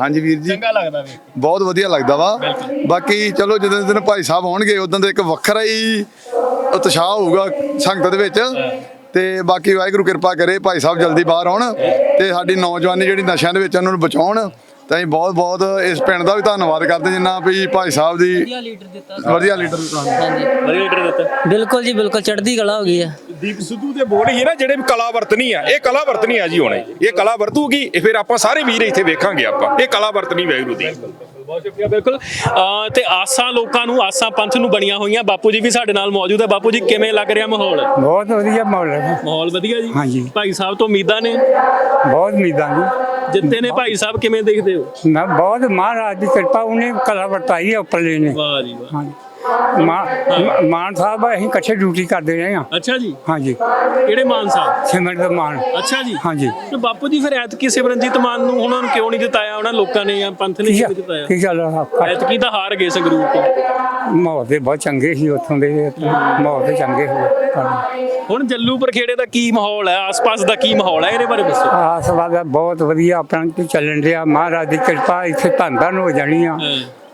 ਹਾਂਜੀ ਵੀਰ ਜੀ। ਚੰਗਾ ਲੱਗਦਾ ਵੇਖ ਬਹੁਤ ਵਧੀਆ ਲੱਗਦਾ ਵਾ। ਬਾਕੀ ਚਲੋ ਜਦੋਂ ਦਿਨ ਭਾਈ ਸਾਹਿਬ ਆਉਣਗੇ ਉਦੋਂ ਦਾ ਇੱਕ ਵੱਖਰਾ ਹੀ ਉਤਸ਼ਾਹ ਹੋਊਗਾ ਸੰਗਤ ਦੇ ਵਿੱਚ। ਤੇ ਬਾਕੀ ਵਾਹਿਗੁਰੂ ਕਿਰਪਾ ਕਰੇ ਭਾਈ ਸਾਹਿਬ ਜਲਦੀ ਬਾਹਰ ਆਉਣ ਤੇ ਸਾਡੀ ਨੌਜਵਾਨੀ ਜਿਹੜੀ ਨਸ਼ਿਆਂ ਦੇ ਵਿੱਚ ਉਹਨਾਂ ਨੂੰ ਬਚਾਉਣ। ਤਾਂ ਅਸੀਂ ਬਹੁਤ ਬਹੁਤ ਇਸ ਪਿੰਡ ਦਾ ਵੀ ਧੰਨਵਾਦ ਕਰਦੇ ਜਿੰਨਾ ਵੀ ਭਾਈ ਸਾਹਿਬ ਦੀ ਲੀਡਰ ਦਿੱਤਾ ਵਧੀਆ ਲੀਡਰ ਦਿੱਤਾ। ਹਾਂਜੀ। ਵਧੀਆ ਲੀਡਰ ਦਿੱਤਾ। ਬਿਲਕੁਲ ਜੀ ਬਿਲਕੁਲ ਚੜ੍ਹਦੀ ਕਲਾ ਹੋ ਗਈ ਆ। ਦੀਪ ਸਿੱਧੂ ਦੇ ਬੋਲ ਹੀ ਨਾ ਜਿਹੜੇ ਕਲਾ ਵਰਤਨੀ ਆ ਇਹ ਕਲਾ ਵਰਤਨੀ ਆ ਜੀ ਹੁਣ। ਇਹ ਕਲਾ ਵਰਤੂਗੀ ਇਹ ਫਿਰ ਆਪਾਂ ਸਾਰੇ ਵੀਰ ਇੱਥੇ ਵੇਖਾਂਗੇ ਆਪਾਂ। ਇਹ ਕਲਾ ਵਰਤਨੀ ਵੈਗਰੂ ਦੀ। ਬਹੁਤ ਸ਼ੁਕਰੀਆ ਬਿਲਕੁਲ। ਤੇ ਆਸਾਂ ਲੋਕਾਂ ਨੂੰ ਆਸਾਂ ਪੰਥ ਨੂੰ ਬਣੀਆਂ ਹੋਈਆਂ। ਬਾਪੂ ਜੀ ਵੀ ਸਾਡੇ ਨਾਲ ਮੌਜੂਦ ਹੈ ਬਾਪੂ ਜੀ ਕਿਵੇਂ ਲੱਗ ਰਿਹਾ ਮਾਹੌਲ? ਬਹੁਤ ਵਧੀਆ ਮਾਹੌਲ ਹੈ। ਮਾਹੌਲ ਵਧੀਆ ਜੀ? ਹਾਂਜੀ। ਭਾਈ ਸਾਹਿਬ ਤੋਂ ਉਮੀਦਾਂ ਨੇ? ਬਹੁਤ ਉਮੀਦਾਂ ਜੀ ਜਿੱਤੇ ਨੇ ਭਾਈ ਸਾਹਿਬ ਕਿਵੇਂ ਦੇਖਦੇ ਹੋ? ਮੈਂ ਬਹੁਤ ਮਹਾਰਾਜ ਦੀ ਕਿਰਪਾ ਉਹਨੇ ਕਲਾ ਵਰਤਾਈ ਹੈ ਉੱਪਰਲੇ ਨੇ। ਵਾਹ ਜੀ ਵਾਹ। ਮਾਨ ਸਾਹਿਬ ਅਸੀਂ ਇਕੱਠੇ ਡਿਊਟੀ ਕਰਦੇ ਰਹੇ ਹਾਂ। ਅੱਛਾ ਜੀ। ਹਾਂਜੀ। ਕਿਹੜੇ ਮਾਨ ਸਾਹਿਬ? ਸਿਮਰਨ ਦਾ ਮਾਨ। ਅੱਛਾ ਜੀ। ਹਾਂਜੀ। ਤੇ ਬਾਪੂ ਜੀ ਫਿਰ ਐਤਕੀ ਸਿਮਰਨਜੀਤ ਮਾਨ ਨੂੰ ਉਹਨਾਂ ਨੂੰ ਕਿਉਂ ਨਹੀਂ ਜਿਤਾਇਆ ਉਹਨਾਂ ਲੋਕਾਂ ਨੇ ਜਾਂ ਪੰਥ ਨੇ ਕੀ ਕਿਉਂ ਨਹੀਂ ਜਿਤਾਇਆ ਕੀ ਗੱਲ ਆ? ਐਤਕੀ ਤਾਂ ਹਾਰ ਗਏ ਸੰਗਰੂਰ ਤੋਂ ਮਾਹੌਲ ਤੇ ਬਹੁਤ ਚੰਗੇ ਸੀ ਉੱਥੋਂ ਦੇ। ਮਾਹੌਲ ਤੇ ਚੰਗੇ ਸੀ। ਹੁਣ ਜੱਲੂਪੁਰ ਖੇੜੇ ਦਾ ਕੀ ਮਾਹੌਲ ਹੈ? ਆਸ-ਪਾਸ ਦਾ ਕੀ ਮਾਹੌਲ ਹੈ? ਇਹਦੇ ਬਾਰੇ ਦੱਸੋ। ਆਸਵਾਦ ਬਹੁਤ ਵਧੀਆ ਆਪਣਾ ਚੱਲਣ ਰਿਹਾ। ਮਹਾਰਾਜ ਦੀ ਕਿਰਪਾ ਇੱਥੇ ਧੰਨ ਧੰਨ ਹੋ ਜਾਣੀ ਆ।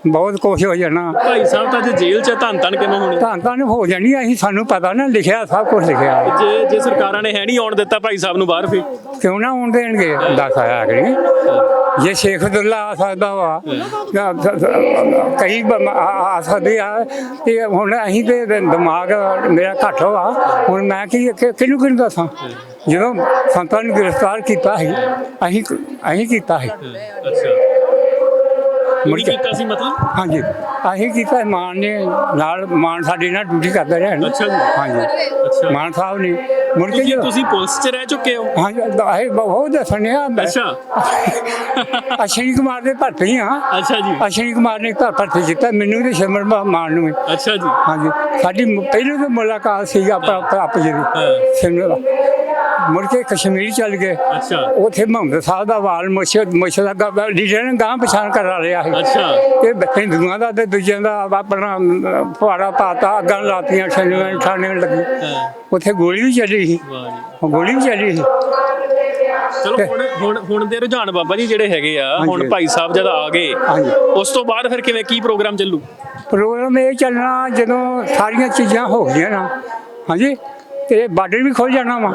ਬਹੁਤ ਕੁਛ ਹੋ ਜਾਣਾ। ਭਾਈ ਸਾਹਿਬ ਤਾਂ ਜੇ ਜੇਲ੍ਹ 'ਚ ਧੰਨ ਧੰਨ ਕਿਵੇਂ ਹੋਣੀ? ਧੰਨ ਧੰਨ ਹੋ ਜਾਣੀ ਅਸੀਂ ਸਾਨੂੰ ਪਤਾ ਨਾ ਲਿਖਿਆ ਸਭ ਕੁਝ ਲਿਖਿਆ। ਜੇ ਜੇ ਸਰਕਾਰਾਂ ਨੇ ਹੈ ਨਹੀਂ ਆਉਣ ਦਿੱਤਾ ਭਾਈ ਸਾਹਿਬ ਨੂੰ ਬਾਹਰ ਫੇ ਕਿਉਂ ਨਾ ਆਉਣ ਦੇਣਗੇ? ਦੱਸ ਆਇਆ ਕਰੀ ਜੇ ਸ਼ੇਖ ਅਬਦੁੱਲਾ ਆ ਸਕਦਾ ਵਾ ਕਈ ਬ- ਆ ਆ ਸਕਦੇ ਆ। ਤੇ ਹੁਣ ਅਸੀਂ ਤੇ ਦਿਮਾਗ ਮੇਰਾ ਘੱਟ ਵਾ। ਹੁਣ ਮੈਂ ਕੀ ਕਿ- ਕਿਹਨੂੰ ਕਿਹਨੂੰ ਦੱਸਾਂ? ਜਦੋਂ ਸੰਤਾਂ ਨੂੰ ਗ੍ਰਿਫਤਾਰ ਕੀਤਾ ਸੀ ਅਸੀਂ ਅਸੀਂ ਕੀਤਾ ਸੀ। ਅੱਛਾ। ਮੁੜ ਕੀ ਕੇ- ਕੀਤਾ ਸੀ ਮਤਲਬ? ਹਾਂਜੀ। ਅਸੀਂ ਕੀਤਾ ਸੀ, ਮਾਨ ਨੇ ਨਾਲ ਮਾਨ ਸਾਡੇ ਨਾਲ ਡਿਊਟੀ ਕਰਦੇ ਰਹੇ ਨੇ। ਅੱਛਾ ਜੀ। ਹਾਂਜੀ। ਅੱਛਾ। ਮਾਨ ਸਾਹਿਬ ਨੇ। ਮੁੜ ਕੇ ਤੁਸੀਂ ਜਦੋਂ ਤੁਸੀਂ ਪੁਲਿਸ 'ਚ ਰਹਿ ਚੁੱਕੇ ਹੋ? ਹਾਂਜੀ ਇਹ ਬਹੁਤ ਦੱਸਣਿਆ ਅੱਛਾ। ਅਸ਼ਵਨੀ ਕੁਮਾਰ ਦੇ ਭਰਤੀ ਹਾਂ ਅੱਛਾ ਜੀ। ਅਸ਼ਵਨੀ ਕੁਮਾਰ ਨੇ ਭਰ- ਭਰਤੀ ਕੀਤਾ ਮੈਨੂੰ ਤੇ ਮਾ- ਮਾਨ ਨੂੰ ਵੀ। ਅੱਛਾ ਜੀ। ਹਾਂਜੀ। ਸਾਡੀ ਮ- ਪਹਿਲੀ ਤੋਂ ਮੁਲਾਕਾਤ ਸੀ ਆਪਾਂ ਆਪ ਜੀ ਦੀ ਹਾਂ। ਸਿਮਰਨ ਮੁੜ ਕੇ ਕਸ਼ਮੀਰ ਚੱਲ ਗਏ। ਅੱਛਾ। ਉਥੇ ਮੁਹੰਮਦ ਸਾਹਿਬ ਦਾ ਵਾਲ ਮੁਸ਼ ਮੁਸ਼ ਦਾ ਲੀਡਰ ਨੇ ਗਾਂ ਪਛਾਣ ਕਰਾ ਲਿਆ ਸੀ। ਅੱਛਾ। ਤੇ ਹਿੰਦੂਆਂ ਦਾ ਤੇ ਦੂਜਿਆਂ ਦਾ ਆਪਣਾ ਫੁਆਰਾ ਪਾਤਾ ਅੱਗਾਂ ਲਾਤੀਆਂ ਛੱਲੀਆਂ ਠਾਣੇ ਲੱਗੀ। ਹਾਂ। ਉਥੇ ਗੋਲੀ ਵੀ ਚੱਲੀ ਸੀ। ਵਾਹ ਜੀ। ਉਹ ਗੋਲੀ ਵੀ ਚੱਲੀ ਸੀ। ਚਲੋ ਹੁਣ ਹੁਣ ਹੁਣ ਦੇ ਰੁਝਾਨ ਬਾਬਾ ਜੀ ਜਿਹੜੇ ਹੈਗੇ ਆ ਹੁਣ। ਭਾਈ ਸਾਹਿਬ ਜਦ ਆ ਗਏ। ਉਸ ਤੋਂ ਬਾਅਦ ਫਿਰ ਕਿਵੇਂ ਕੀ ਪ੍ਰੋਗਰਾਮ ਚੱਲੂ? ਪ੍ਰੋਗਰਾਮ ਇਹ ਚੱਲਣਾ ਜਦੋਂ ਸਾਰੀਆਂ ਚੀਜ਼ਾਂ ਹੋ ਗਈਆਂ ਨਾ ਹਾਂਜੀ ਤੇ ਬਾਰਡਰ ਵੀ ਖੁੱਲ ਜਾਣਾ ਵਾ।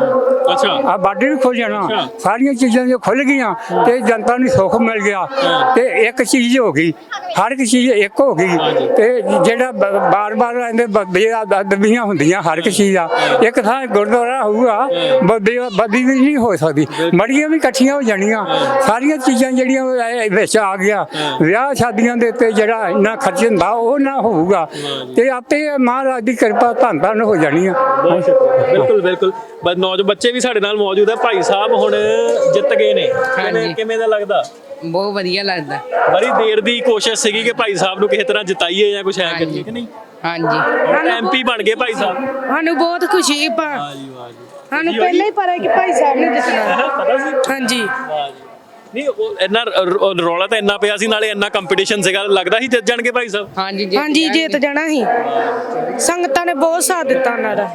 ਅੱਛਾ। ਆ ਬਾਰਡਰ ਵੀ ਖੁੱਲ ਜਾਣਾ। ਸਾਰੀਆਂ ਚੀਜ਼ਾਂ ਜੇ ਖੁੱਲ ਗਈਆਂ ਤੇ ਜਨਤਾ ਨੂੰ ਸੁੱਖ ਮਿਲ ਗਿਆ। ਤੇ ਇੱਕ ਚੀਜ਼ ਹੋ ਗਈ। ਹਰ ਇੱਕ ਚੀਜ਼ ਇੱਕ ਹੋ ਗਈ। ਤੇ ਜਿਹੜਾ ਬਾਰ-ਬਾਰ ਆਂਦੇ ਬਦਬੀਆਂ ਹੁੰਦੀਆਂ ਹਰ ਇੱਕ ਚੀਜ਼ ਆ ਇੱਕ ਥਾਂ ਗੁਰਦੁਆਰਾ ਹੋਊਗਾ ਬਦੀ ਵੀ ਨਹੀਂ ਹੋ ਸਕਦੀ। ਮੜੀਆਂ ਵੀ ਇਕੱਠੀਆਂ ਹੋ ਜਾਣੀਆਂ। ਸਾਰੀਆਂ ਚੀਜ਼ਾਂ ਜਿਹੜੀਆਂ ਵਿੱਚ ਆ ਗਿਆ। ਵਿਆਹ ਸ਼ਾਦੀਆਂ ਦੇ ਉੱਤੇ ਜਿਹੜਾ ਇੰਨਾ ਖਰਚ ਹੁੰਦਾ ਉਹ ਨਾ ਹੋਊਗਾ। ਤੇ ਆਪੇ ਮਹਾਰਾਜ ਦੀ ਕਿਰਪਾ ਧੰਨ ਧੰਨ ਹੋ ਜਾਣੀ ਆ। ਬਿਲਕੁਲ ਬਿਲਕੁਲ। ਬਸ ਬੱਚੇ ਵੀ ਸਾਡੇ ਨਾਲ ਮੌਜੂਦ ਹੈ। ਭਾਈ ਸਾਹਿਬ ਹੁਣ ਜਿੱਤ ਗਏ ਨੇ। ਕਿਵੇਂ ਦਾ ਲੱਗਦਾ? ਬਹੁਤ ਵਧੀਆ ਲੱਗਦਾ। ਬੜੀ ਦੇਰ ਦੀ ਕੋਸ਼ਿਸ਼ ਸੀਗੀ ਕਿ ਭਾਈ ਸਾਹਿਬ ਨੂੰ ਕਿਸੇ ਤਰ੍ਹਾਂ ਜਿਤਾਈਏ ਜਾਂ ਕੁਝ ਐ ਕਰੀਏ ਕਿ ਨਹੀਂ? ਹਾਂਜੀ। ਹੁਣ ਐਮਪੀ ਬਣ ਗਏ ਭਾਈ ਸਾਹਿਬ। ਸਾਨੂੰ ਬਹੁਤ ਖੁਸ਼ੀ ਹੈ ਵਾਹ ਜੀ ਸਾਨੂੰ ਪਹਿਲਾਂ ਹੀ ਪਤਾ ਕਿ ਭਾਈ ਸਾਹਿਬ ਨੇ ਜਿੱਤਣਾ। ਹੈਂ, ਪਤਾ ਸੀ? ਹਾਂਜੀ। ਵਾਹ ਜੀ। ਨਹੀਂ ਉਹ ਇੰਨਾ ਰ- ਰੌਲਾ ਤਾਂ ਇੰਨਾ ਪਿਆ ਸੀ ਨਾਲੇ ਇੰਨਾ ਕੰਪੀਟੀਸ਼ਨ ਸੀਗਾ। ਲੱਗਦਾ ਸੀ ਜਿੱਤ ਜਾਣਗੇ ਭਾਈ ਸਾਹਿਬ? ਹਾਂਜੀ ਹਾਂਜੀ ਜਿੱਤ ਜਾਣਾ ਸੀ। ਸੰਗਤਾਂ ਨੇ ਬਹੁਤ ਸਾਥ ਦਿੱਤਾ ਉਹਨਾਂ ਦਾ।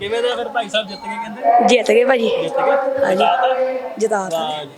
ਕਿਵੇਂ ਦਾ ਫਿਰ ਭਾਈ ਸਾਹਿਬ ਜਿੱਤ ਗਏ ਕਹਿੰਦੇ? ਜਿੱਤ ਗਏ ਭਾਜੀ। ਜਿੱਤ ਗਏ? ਹਾਂਜੀ? ਜਿਤਾਤਾ? ਵਾਹ ਜੀ।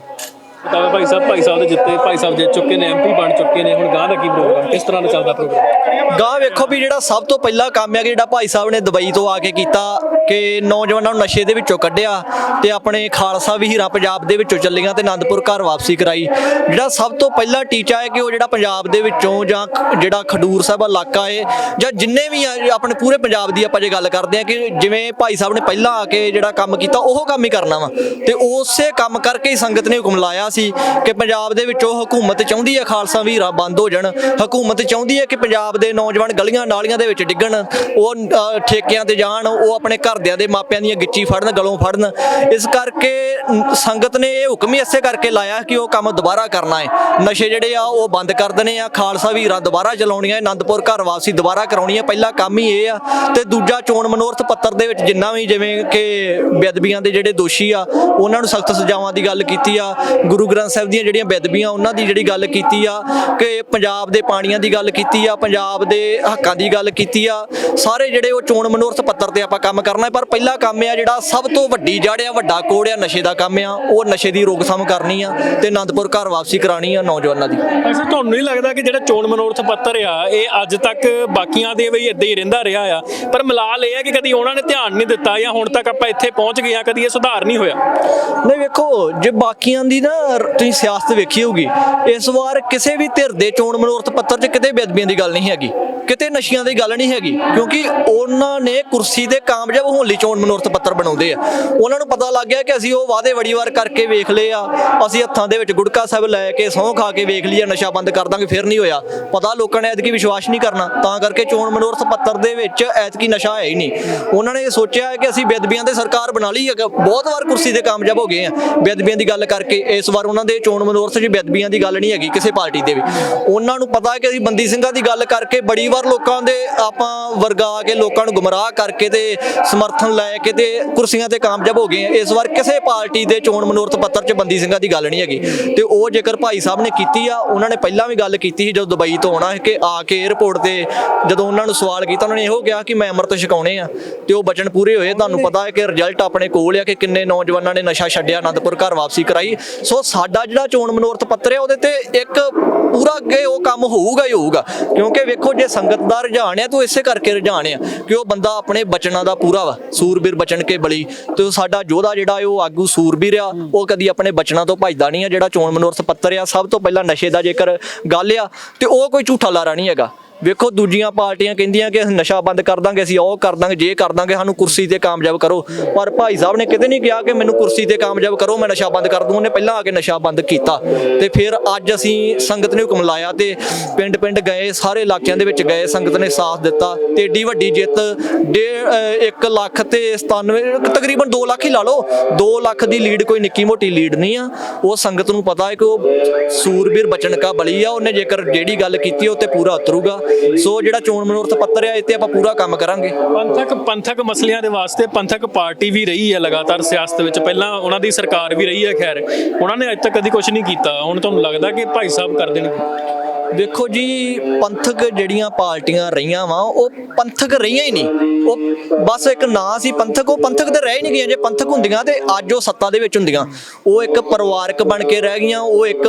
ਤਾਂ ਭਾਈ ਸਾਹਿਬ ਭਾਈ ਸਾਹਿਬ ਦੇ ਜਿੱਤੇ, ਭਾਈ ਸਾਹਿਬ ਜਿੱਤ ਚੁੱਕੇ ਨੇ ਐਮਪੀ ਬਣ ਚੁੱਕੇ ਨੇ, ਹੁਣ ਗਾਂ ਦਾ ਕੀ ਪ੍ਰੋਗਰਾਮ, ਕਿਸ ਤਰ੍ਹਾਂ ਦਾ ਚੱਲਦਾ ਪ੍ਰੋਗਰਾਮ? ਗਾਂ ਵੇਖੋ ਵੀ ਜਿਹੜਾ ਸਭ ਤੋਂ ਪਹਿਲਾ ਕੰਮ ਹੈ ਕਿ ਜਿਹੜਾ ਭਾਈ ਸਾਹਿਬ ਨੇ ਦੁਬਈ ਤੋਂ ਆ ਕੇ ਕੀਤਾ, ਕਿ ਨੌਜਵਾਨਾਂ ਨੂੰ ਨਸ਼ੇ ਦੇ ਵਿੱਚੋਂ ਕੱਢਿਆ ਤੇ ਆਪਣੇ ਖਾਲਸਾ ਵੀਰਾਂ ਪੰਜਾਬ ਦੇ ਵਿੱਚੋਂ ਚੱਲੀਆਂ ਤੇ ਆਨੰਦਪੁਰ ਘਰ ਵਾਪਸੀ ਕਰਾਈ। ਜਿਹੜਾ ਸਭ ਤੋਂ ਪਹਿਲਾ ਟੀਚਾ ਹੈ ਕਿ ਉਹ ਜਿਹੜਾ ਪੰਜਾਬ ਦੇ ਵਿੱਚੋਂ ਜਾਂ ਜਿਹੜਾ ਖਡੂਰ ਸਾਹਿਬ ਇਲਾਕਾ ਹੈ ਜਾਂ ਜਿੰਨੇ ਵੀ ਆ, ਆਪਣੇ ਪੂਰੇ ਪੰਜਾਬ ਦੀ ਆਪਾਂ ਜੇ ਗੱਲ ਕਰਦੇ ਆ ਕਿ ਜਿਵੇਂ ਭਾਈ ਸਾਹਿਬ ਨੇ ਪਹਿਲਾਂ ਆ ਕੇ ਜਿਹੜਾ ਕੰਮ ਕੀਤਾ, ਉਹ ਕੰਮ ਹੀ ਕਰਨਾ ਵਾ। ਤੇ ਉਸੇ ਕੰਮ ਕਰਕੇ ਹੀ ਸੰਗਤ ਨੇ ਹੁਕਮ ਲਾਇਆ ਸੀ ਕਿ ਪੰਜਾਬ ਦੇ ਵਿੱਚੋਂ ਹਕੂਮਤ ਚਾਹੁੰਦੀ ਹੈ ਖਾਲਸਾ ਵੀਰਾ ਬੰਦ ਹੋ ਜਾਣ, ਹਕੂਮਤ ਚਾਹੁੰਦੀ ਹੈ ਕਿ ਪੰਜਾਬ ਦੇ ਨੌਜਵਾਨ ਗਲੀਆਂ ਨਾਲੀਆਂ ਦੇ ਵਿੱਚ ਡਿੱਗਣ, ਉਹ ਠੇਕਿਆਂ ਤੇ ਜਾਣ, ਉਹ ਆਪਣੇ ਘਰਦਿਆਂ ਦੇ ਮਾਪਿਆਂ ਦੀਆਂ ਗਿੱਚੀ ਫੜਨ, ਗਲੋਂ ਫੜਨ। ਇਸ ਕਰਕੇ ਸੰਗਤ ਨੇ ਇਹ ਹੁਕਮ ਹੀ ਇਸੇ ਕਰਕੇ ਲਾਇਆ ਕਿ ਉਹ ਕੰਮ ਦੁਬਾਰਾ ਕਰਨਾ ਹੈ। ਨਸ਼ੇ ਜਿਹੜੇ ਆ, ਉਹ ਬੰਦ ਕਰ ਦੇਣੇ ਆ। ਖਾਲਸਾ ਵੀਰਾ ਦੁਬਾਰਾ ਚਲਾਉਣੀਆਂ ਆਨੰਦਪੁਰ ਘਰ ਵਾਪਸੀ ਦੁਬਾਰਾ ਕਰਾਉਣੀ ਹੈ। ਪਹਿਲਾ ਕੰਮ ਹੀ ਇਹ ਆ। ਤੇ ਦੂਜਾ ਚੋਣ ਮਨੋਰਥ ਪੱਤਰ ਦੇ ਵਿੱਚ ਜਿੰਨਾ ਵੀ ਜਿਵੇਂ ਕਿ ਬੇਅਦਬੀਆਂ ਦੇ ਜਿਹੜੇ ਦੋਸ਼ੀ ਆ, ਉਹਨਾਂ ਨੂੰ ਸਖਤ ਸਜ਼ਾਵਾਂ ਦੀ ਗੱਲ ਕੀਤੀ ਆ। ਗੁਰੂ ਗ੍ਰੰਥ ਸਾਹਿਬ ਦੀਆਂ ਜਿਹੜੀਆਂ ਬੇਅਦਬੀਆਂ ਉਹਨਾਂ ਦੀ ਜਿਹੜੀ ਗੱਲ ਕੀਤੀ ਆ ਕਿ ਪੰਜਾਬ ਦੇ ਪਾਣੀਆਂ ਦੀ ਗੱਲ ਕੀਤੀ ਆ ਪੰਜਾਬ ਦੇ ਹੱਕਾਂ ਦੀ ਗੱਲ ਕੀਤੀ ਆ ਸਾਰੇ ਜਿਹੜੇ ਉਹ ਚੋਣ ਮਨੋਰਥ ਪੱਤਰ ਤੇ ਆਪਾਂ ਕੰਮ ਕਰਨਾ ਹੈ ਪਰ ਪਹਿਲਾ ਕੰਮ ਆ ਜਿਹੜਾ ਸਭ ਤੋਂ ਵੱਡੀ ਜੜ ਆ ਵੱਡਾ ਕੋੜ ਆ ਨਸ਼ੇ ਦਾ ਕੰਮ ਆ ਉਹ ਨਸ਼ੇ ਦੀ ਰੋਕਥਾਮ ਕਰਨੀ ਆ ਤੇ ਆਨੰਦਪੁਰ ਘਰ ਵਾਪਸੀ ਕਰਾਣੀ ਆ ਨੌਜਵਾਨਾਂ ਦੀ। ਐਸੇ ਤੁਹਾਨੂੰ ਨਹੀਂ ਲੱਗਦਾ ਕਿ ਜਿਹੜਾ ਚੋਣ ਮਨੋਰਥ ਪੱਤਰ ਆ ਇਹ ਅੱਜ ਤੱਕ ਬਾਕੀਆਂ ਦੇ ਵੀ ਇਦਾਂ ਹੀ ਰਹਿੰਦਾ ਰਿਹਾ ਆ? ਪਰ ਮਲਾਲ ਇਹ ਹੈ ਕਿ ਕਦੀ ਉਹਨਾਂ ਨੇ ਧਿਆਨ ਨਹੀਂ ਦਿੱਤਾ ਜਾਂ ਹੁਣ ਤੱਕ ਆਪਾਂ ਇੱਥੇ ਪਹੁੰਚ ਗਏ ਆ ਕਦੀ ਇਹ ਸੁਧਾਰ ਨਹੀਂ ਹੋਇਆ? ਨਹੀਂ ਵੇਖੋ ਜੇ ਬਾਕੀਆਂ ਦੀ ਨਾ ਤੁਸੀਂ ਸਿਆਸਤ ਵੇਖੀ ਹੋਊਗੀ, ਇਸ ਵਾਰ ਕਿਸੇ ਵੀ ਧਿਰ ਦੇ ਚੋਣ ਮਨੋਰਥ ਪੱਤਰ 'ਚ ਕਿਤੇ ਬੇਅਦਬੀਆਂ ਦੀ ਗੱਲ ਨਹੀਂ ਹੈਗੀ, ਕਿਤੇ ਨਸ਼ਿਆਂ ਦੀ ਗੱਲ ਨਹੀਂ ਹੈਗੀ, ਕਿਉਂਕਿ ਉਹਨਾਂ ਨੇ ਕੁਰਸੀ ਦੇ ਕਾਮਯਾਬ ਹੋਣ ਲਈ ਚੋਣ ਮਨੋਰਥ ਪੱਤਰ ਬਣਾਉਂਦੇ ਆ। ਉਹਨਾਂ ਨੂੰ ਪਤਾ ਲੱਗ ਗਿਆ ਕਿ ਅਸੀਂ ਉਹ ਵਾਅਦੇ ਬੜੀ ਵਾਰ ਕਰਕੇ ਵੇਖ ਲਏ ਆ, ਅਸੀਂ ਹੱਥਾਂ ਦੇ ਵਿੱਚ ਗੁੜਕਾ ਸਾਹਿਬ ਲੈ ਕੇ ਸਹੁੰ ਖਾ ਕੇ ਵੇਖ ਲਿਆ ਨਸ਼ਾ ਬੰਦ ਕਰ ਦਾਂਗੇ, ਫਿਰ ਨਹੀਂ ਹੋਇਆ। ਪਤਾ ਲੋਕਾਂ ਨੇ ਐਤਕੀ ਵਿਸ਼ਵਾਸ ਨਹੀਂ ਕਰਨਾ, ਤਾਂ ਕਰਕੇ ਚੋਣ ਮਨੋਰਥ ਪੱਤਰ ਦੇ ਵਿੱਚ ਐਤਕੀ ਨਸ਼ਾ ਹੈ ਹੀ ਨਹੀਂ। ਉਹਨਾਂ ਨੇ ਸੋਚਿਆ ਕਿ ਅਸੀਂ ਬੇਅਦਬੀਆਂ ਦੇ ਸਰਕਾਰ ਬਣਾ ਲਈ ਹੈ ਬਹੁਤ ਵਾਰ ਕੁਰਸੀ ਦੇ ਕਾਮਯਾਬ ਹੋ ਗਏ ਆ, ਬੇਅਦਬੀਆਂ ਦੀ ਗੱਲ ਕਰਕੇ ਇਸ ਵਾਰ ਉਹਨਾਂ ਦੇ ਚੋਣ ਮਨੋਰਥ 'ਚ ਬੇਅਦਬੀਆਂ ਦੀ ਗੱਲ ਨਹੀਂ ਹੈਗੀ ਕਿਸੇ ਪਾਰਟੀ ਦੇ ਵੀ। ਉਹਨਾਂ ਨੂੰ ਪਤਾ ਕਿ ਅਸੀਂ ਬੰਦੀ ਸਿੰਘਾਂ ਦੀ ਗੱਲ ਕਰਕੇ ਬੜੀ ਵਾਰ ਲੋਕਾਂ ਦੇ ਆਪਾਂ ਵਰਗਾ ਕੇ ਲੋਕਾਂ ਨੂੰ ਗੁੰਮਰਾਹ ਕਰਕੇ ਤੇ ਸਮਰਥਨ ਲੈ ਕੇ ਤੇ ਕੁਰਸੀਆਂ ਤੇ ਕਾਮਯਾਬ ਹੋ ਗਏ ਇਸ ਵਾਰ ਕਿਸੇ ਪਾਰਟੀ ਦੇ ਚੋਣ ਮਨੋਰਥ ਪੱਤਰ 'ਚ ਬੰਦੀ ਸਿੰਘਾਂ ਦੀ ਗੱਲ ਨਹੀਂ ਹੈਗੀ। ਤੇ ਉਹ ਜੇਕਰ ਭਾਈ ਸਾਹਿਬ ਨੇ ਕੀਤੀ ਆ, ਉਹਨਾਂ ਨੇ ਪਹਿਲਾਂ ਵੀ ਗੱਲ ਕੀਤੀ ਸੀ ਜਦੋਂ ਦੁਬਈ ਤੋਂ ਆਉਣਾ ਹੈ ਕਿ ਆ ਕੇ 에어ਪੋਰਟ ਤੇ ਜਦੋਂ ਉਹਨਾਂ ਨੂੰ ਸਵਾਲ ਕੀਤਾ, ਉਹਨਾਂ ਨੇ ਇਹੋ ਕਿਹਾ ਕਿ ਮੈਂ ਅੰਮ੍ਰਿਤ ਛਕਾਉਣੇ ਆ ਤੇ ਉਹ ਬਚਨ ਪੂਰੇ ਹੋਏ। ਤੁਹਾਨੂੰ ਪਤਾ ਹੈ ਕਿ ਰਿਜ਼ਲਟ ਆਪਣੇ ਕੋਲ ਆ ਕਿ ਕਿੰਨੇ ਨੌਜਵਾਨਾਂ ਨੇ ਨਸ਼ਾ ਛੱਡਿਆ, ਅਨੰਦਪੁਰ ਘਰ ਵਾਪਸੀ ਕਰਾਈ। ਸੋ ਸਾਡਾ ਜਿਹੜਾ ਚੋਣ ਮਨੋਰਥ ਪੱਤਰ ਹੈ, ਉਹਦੇ ਤੇ ਇੱਕ ਪੂਰਾ ਅੱਗੇ ਉਹ ਕੰਮ ਹੋਊਗਾ ਹੀ ਹੋਊਗਾ। ਕਿਉਂਕਿ ਵੇਖੋ, ਜੇ ਸੰਗਤ ਦਾ ਰੁਝਾਨ ਹੈ, ਤੂੰ ਇਸੇ ਕਰਕੇ ਰੁਝਾਨ ਆ ਕਿ ਉਹ ਬੰਦਾ ਆਪਣੇ ਬਚਨਾਂ ਦਾ ਪੂਰਾ ਵਾ। ਸੂਰਬੀਰ ਬਚਨ ਕੇ ਬਲੀ। ਤੇ ਉਹ ਸਾਡਾ ਯੋਧਾ ਜਿਹੜਾ ਉਹ ਆਗੂ ਸੂਰਬੀਰ ਆ। ਉਹ ਕਦੀ ਆਪਣੇ ਬਚਨਾਂ ਤੋਂ ਭੱਜਦਾ ਨਹੀਂ ਆ। ਜਿਹੜਾ ਚੋਣ ਮਨੋਰਥ ਪੱਤਰ ਆ, ਸਭ ਤੋਂ ਪਹਿਲਾਂ ਨਸ਼ੇ ਦਾ ਜੇਕਰ ਗੱਲ ਆ, ਤੇ ਉਹ ਕੋਈ ਝੂਠਾ ਲਾਰਾ ਨਹੀਂ ਹੈਗਾ। ਵੇਖੋ, ਦੂਜੀਆਂ ਪਾਰਟੀਆਂ ਕਹਿੰਦੀਆਂ ਕਿ ਅਸੀਂ ਨਸ਼ਾ ਬੰਦ ਕਰ ਦਾਂਗੇ, ਅਸੀਂ ਉਹ ਕਰ ਦਾਂਗੇ, ਜੇ ਕਰ ਦਾਂਗੇ, ਸਾਨੂੰ ਕੁਰਸੀ ਤੇ ਕਾਮਯਾਬ ਕਰੋ। ਪਰ ਭਾਈ ਸਾਹਿਬ ਨੇ ਕਿਤੇ ਨਹੀਂ ਕਿਹਾ ਕਿ ਮੈਨੂੰ ਕੁਰਸੀ ਤੇ ਕਾਮਯਾਬ ਕਰੋ, ਮੈਂ ਨਸ਼ਾ ਬੰਦ ਕਰ ਦੂੰ, ਉਹਨੇ ਪਹਿਲਾਂ ਆ ਕੇ ਨਸ਼ਾ ਬੰਦ ਕੀਤਾ। ਤੇ ਫਿਰ ਅੱਜ ਅਸੀਂ ਸੰਗਤ ਨੇ ਹੁਕਮ ਲਾਇਆ ਤੇ ਪਿੰਡ ਪਿੰਡ ਗਏ, ਸਾਰੇ ਇਲਾਕਿਆਂ ਦੇ ਵਿੱਚ ਗਏ, ਸੰਗਤ ਨੇ ਸਾਥ ਦਿੱਤਾ। ਤੇ ਏਡੀ ਵੱਡੀ ਜਿੱਤ 1 ਲੱਖ ਤੇ 97 ਤਕਰੀਬਨ 2 ਲੱਖ ਹੀ ਲਾ ਲਓ। 2 ਲੱਖ ਦੀ ਲੀਡ ਕੋਈ ਨਿੱਕੀ ਮੋਟੀ ਲੀਡ ਨਹੀਂ ਆ। ਉਹ ਸੰਗਤ ਨੂੰ ਪਤਾ ਹੈ ਕਿ ਉਹ ਸੂਰਬੀਰ ਬਚਨ ਕਾ ਬਲੀ ਆ, ਉਹਨੇ ਜੇਕਰ ਜਿਹੜੀ ਗੱਲ ਕੀਤੀ, ਉਹ ਤੇ ਪੂਰਾ ਉਤਰੂਗਾ। ਸੋ ਜਿਹੜਾ ਚੋਣ ਮਨੋਰਥ ਪੱਤਰ ਆ ਇਹ ਤੇ ਆਪਾਂ ਪੂਰਾ ਕੰਮ ਕਰਾਂਗੇ। ਪੰਥਕ ਪੰਥਕ ਮਸਲਿਆਂ ਦੇ ਵਾਸਤੇ ਪੰਥਕ ਪਾਰਟੀ ਵੀ ਰਹੀ ਹੈ ਲਗਾਤਾਰ ਸਿਆਸਤ ਵਿੱਚ। ਪਹਿਲਾਂ ਉਹਨਾਂ ਦੀ ਸਰਕਾਰ ਵੀ ਰਹੀ ਹੈ ਖੈਰ। ਉਹਨਾਂ ਨੇ ਅੱਜ ਤੱਕ ਕਦੀ ਕੁਝ ਨਹੀਂ ਕੀਤਾ। ਹੁਣ ਤੁਹਾਨੂੰ ਲੱਗਦਾ ਕਿ ਭਾਈ ਸਾਹਿਬ ਕਰ ਦੇਣਗੇ? ਦੇਖੋ ਜੀ ਪੰਥਕ ਜਿਹੜੀਆਂ ਪਾਰਟੀਆਂ ਰਹੀਆਂ ਵਾ ਉਹ ਪੰਥਕ ਰਹੀਆਂ ਹੀ ਨਹੀਂ। ਉਹ ਬਸ ਇੱਕ ਨਾਂ ਸੀ ਪੰਥਕ ਉਹ ਪੰਥਕ ਤੇ ਰਹਿ ਹੀ ਨਹੀਂ ਗਈਆਂ। ਜੇ ਪੰਥਕ ਹੁੰਦੀਆਂ ਤੇ ਅੱਜ ਉਹ ਸੱਤਾ ਦੇ ਵਿੱਚ ਹੁੰਦੀਆਂ। ਉਹ ਇੱਕ ਪਰਿਵਾਰਕ ਬਣ ਕੇ ਰਹਿ ਗਈਆਂ ਉਹ ਇੱਕ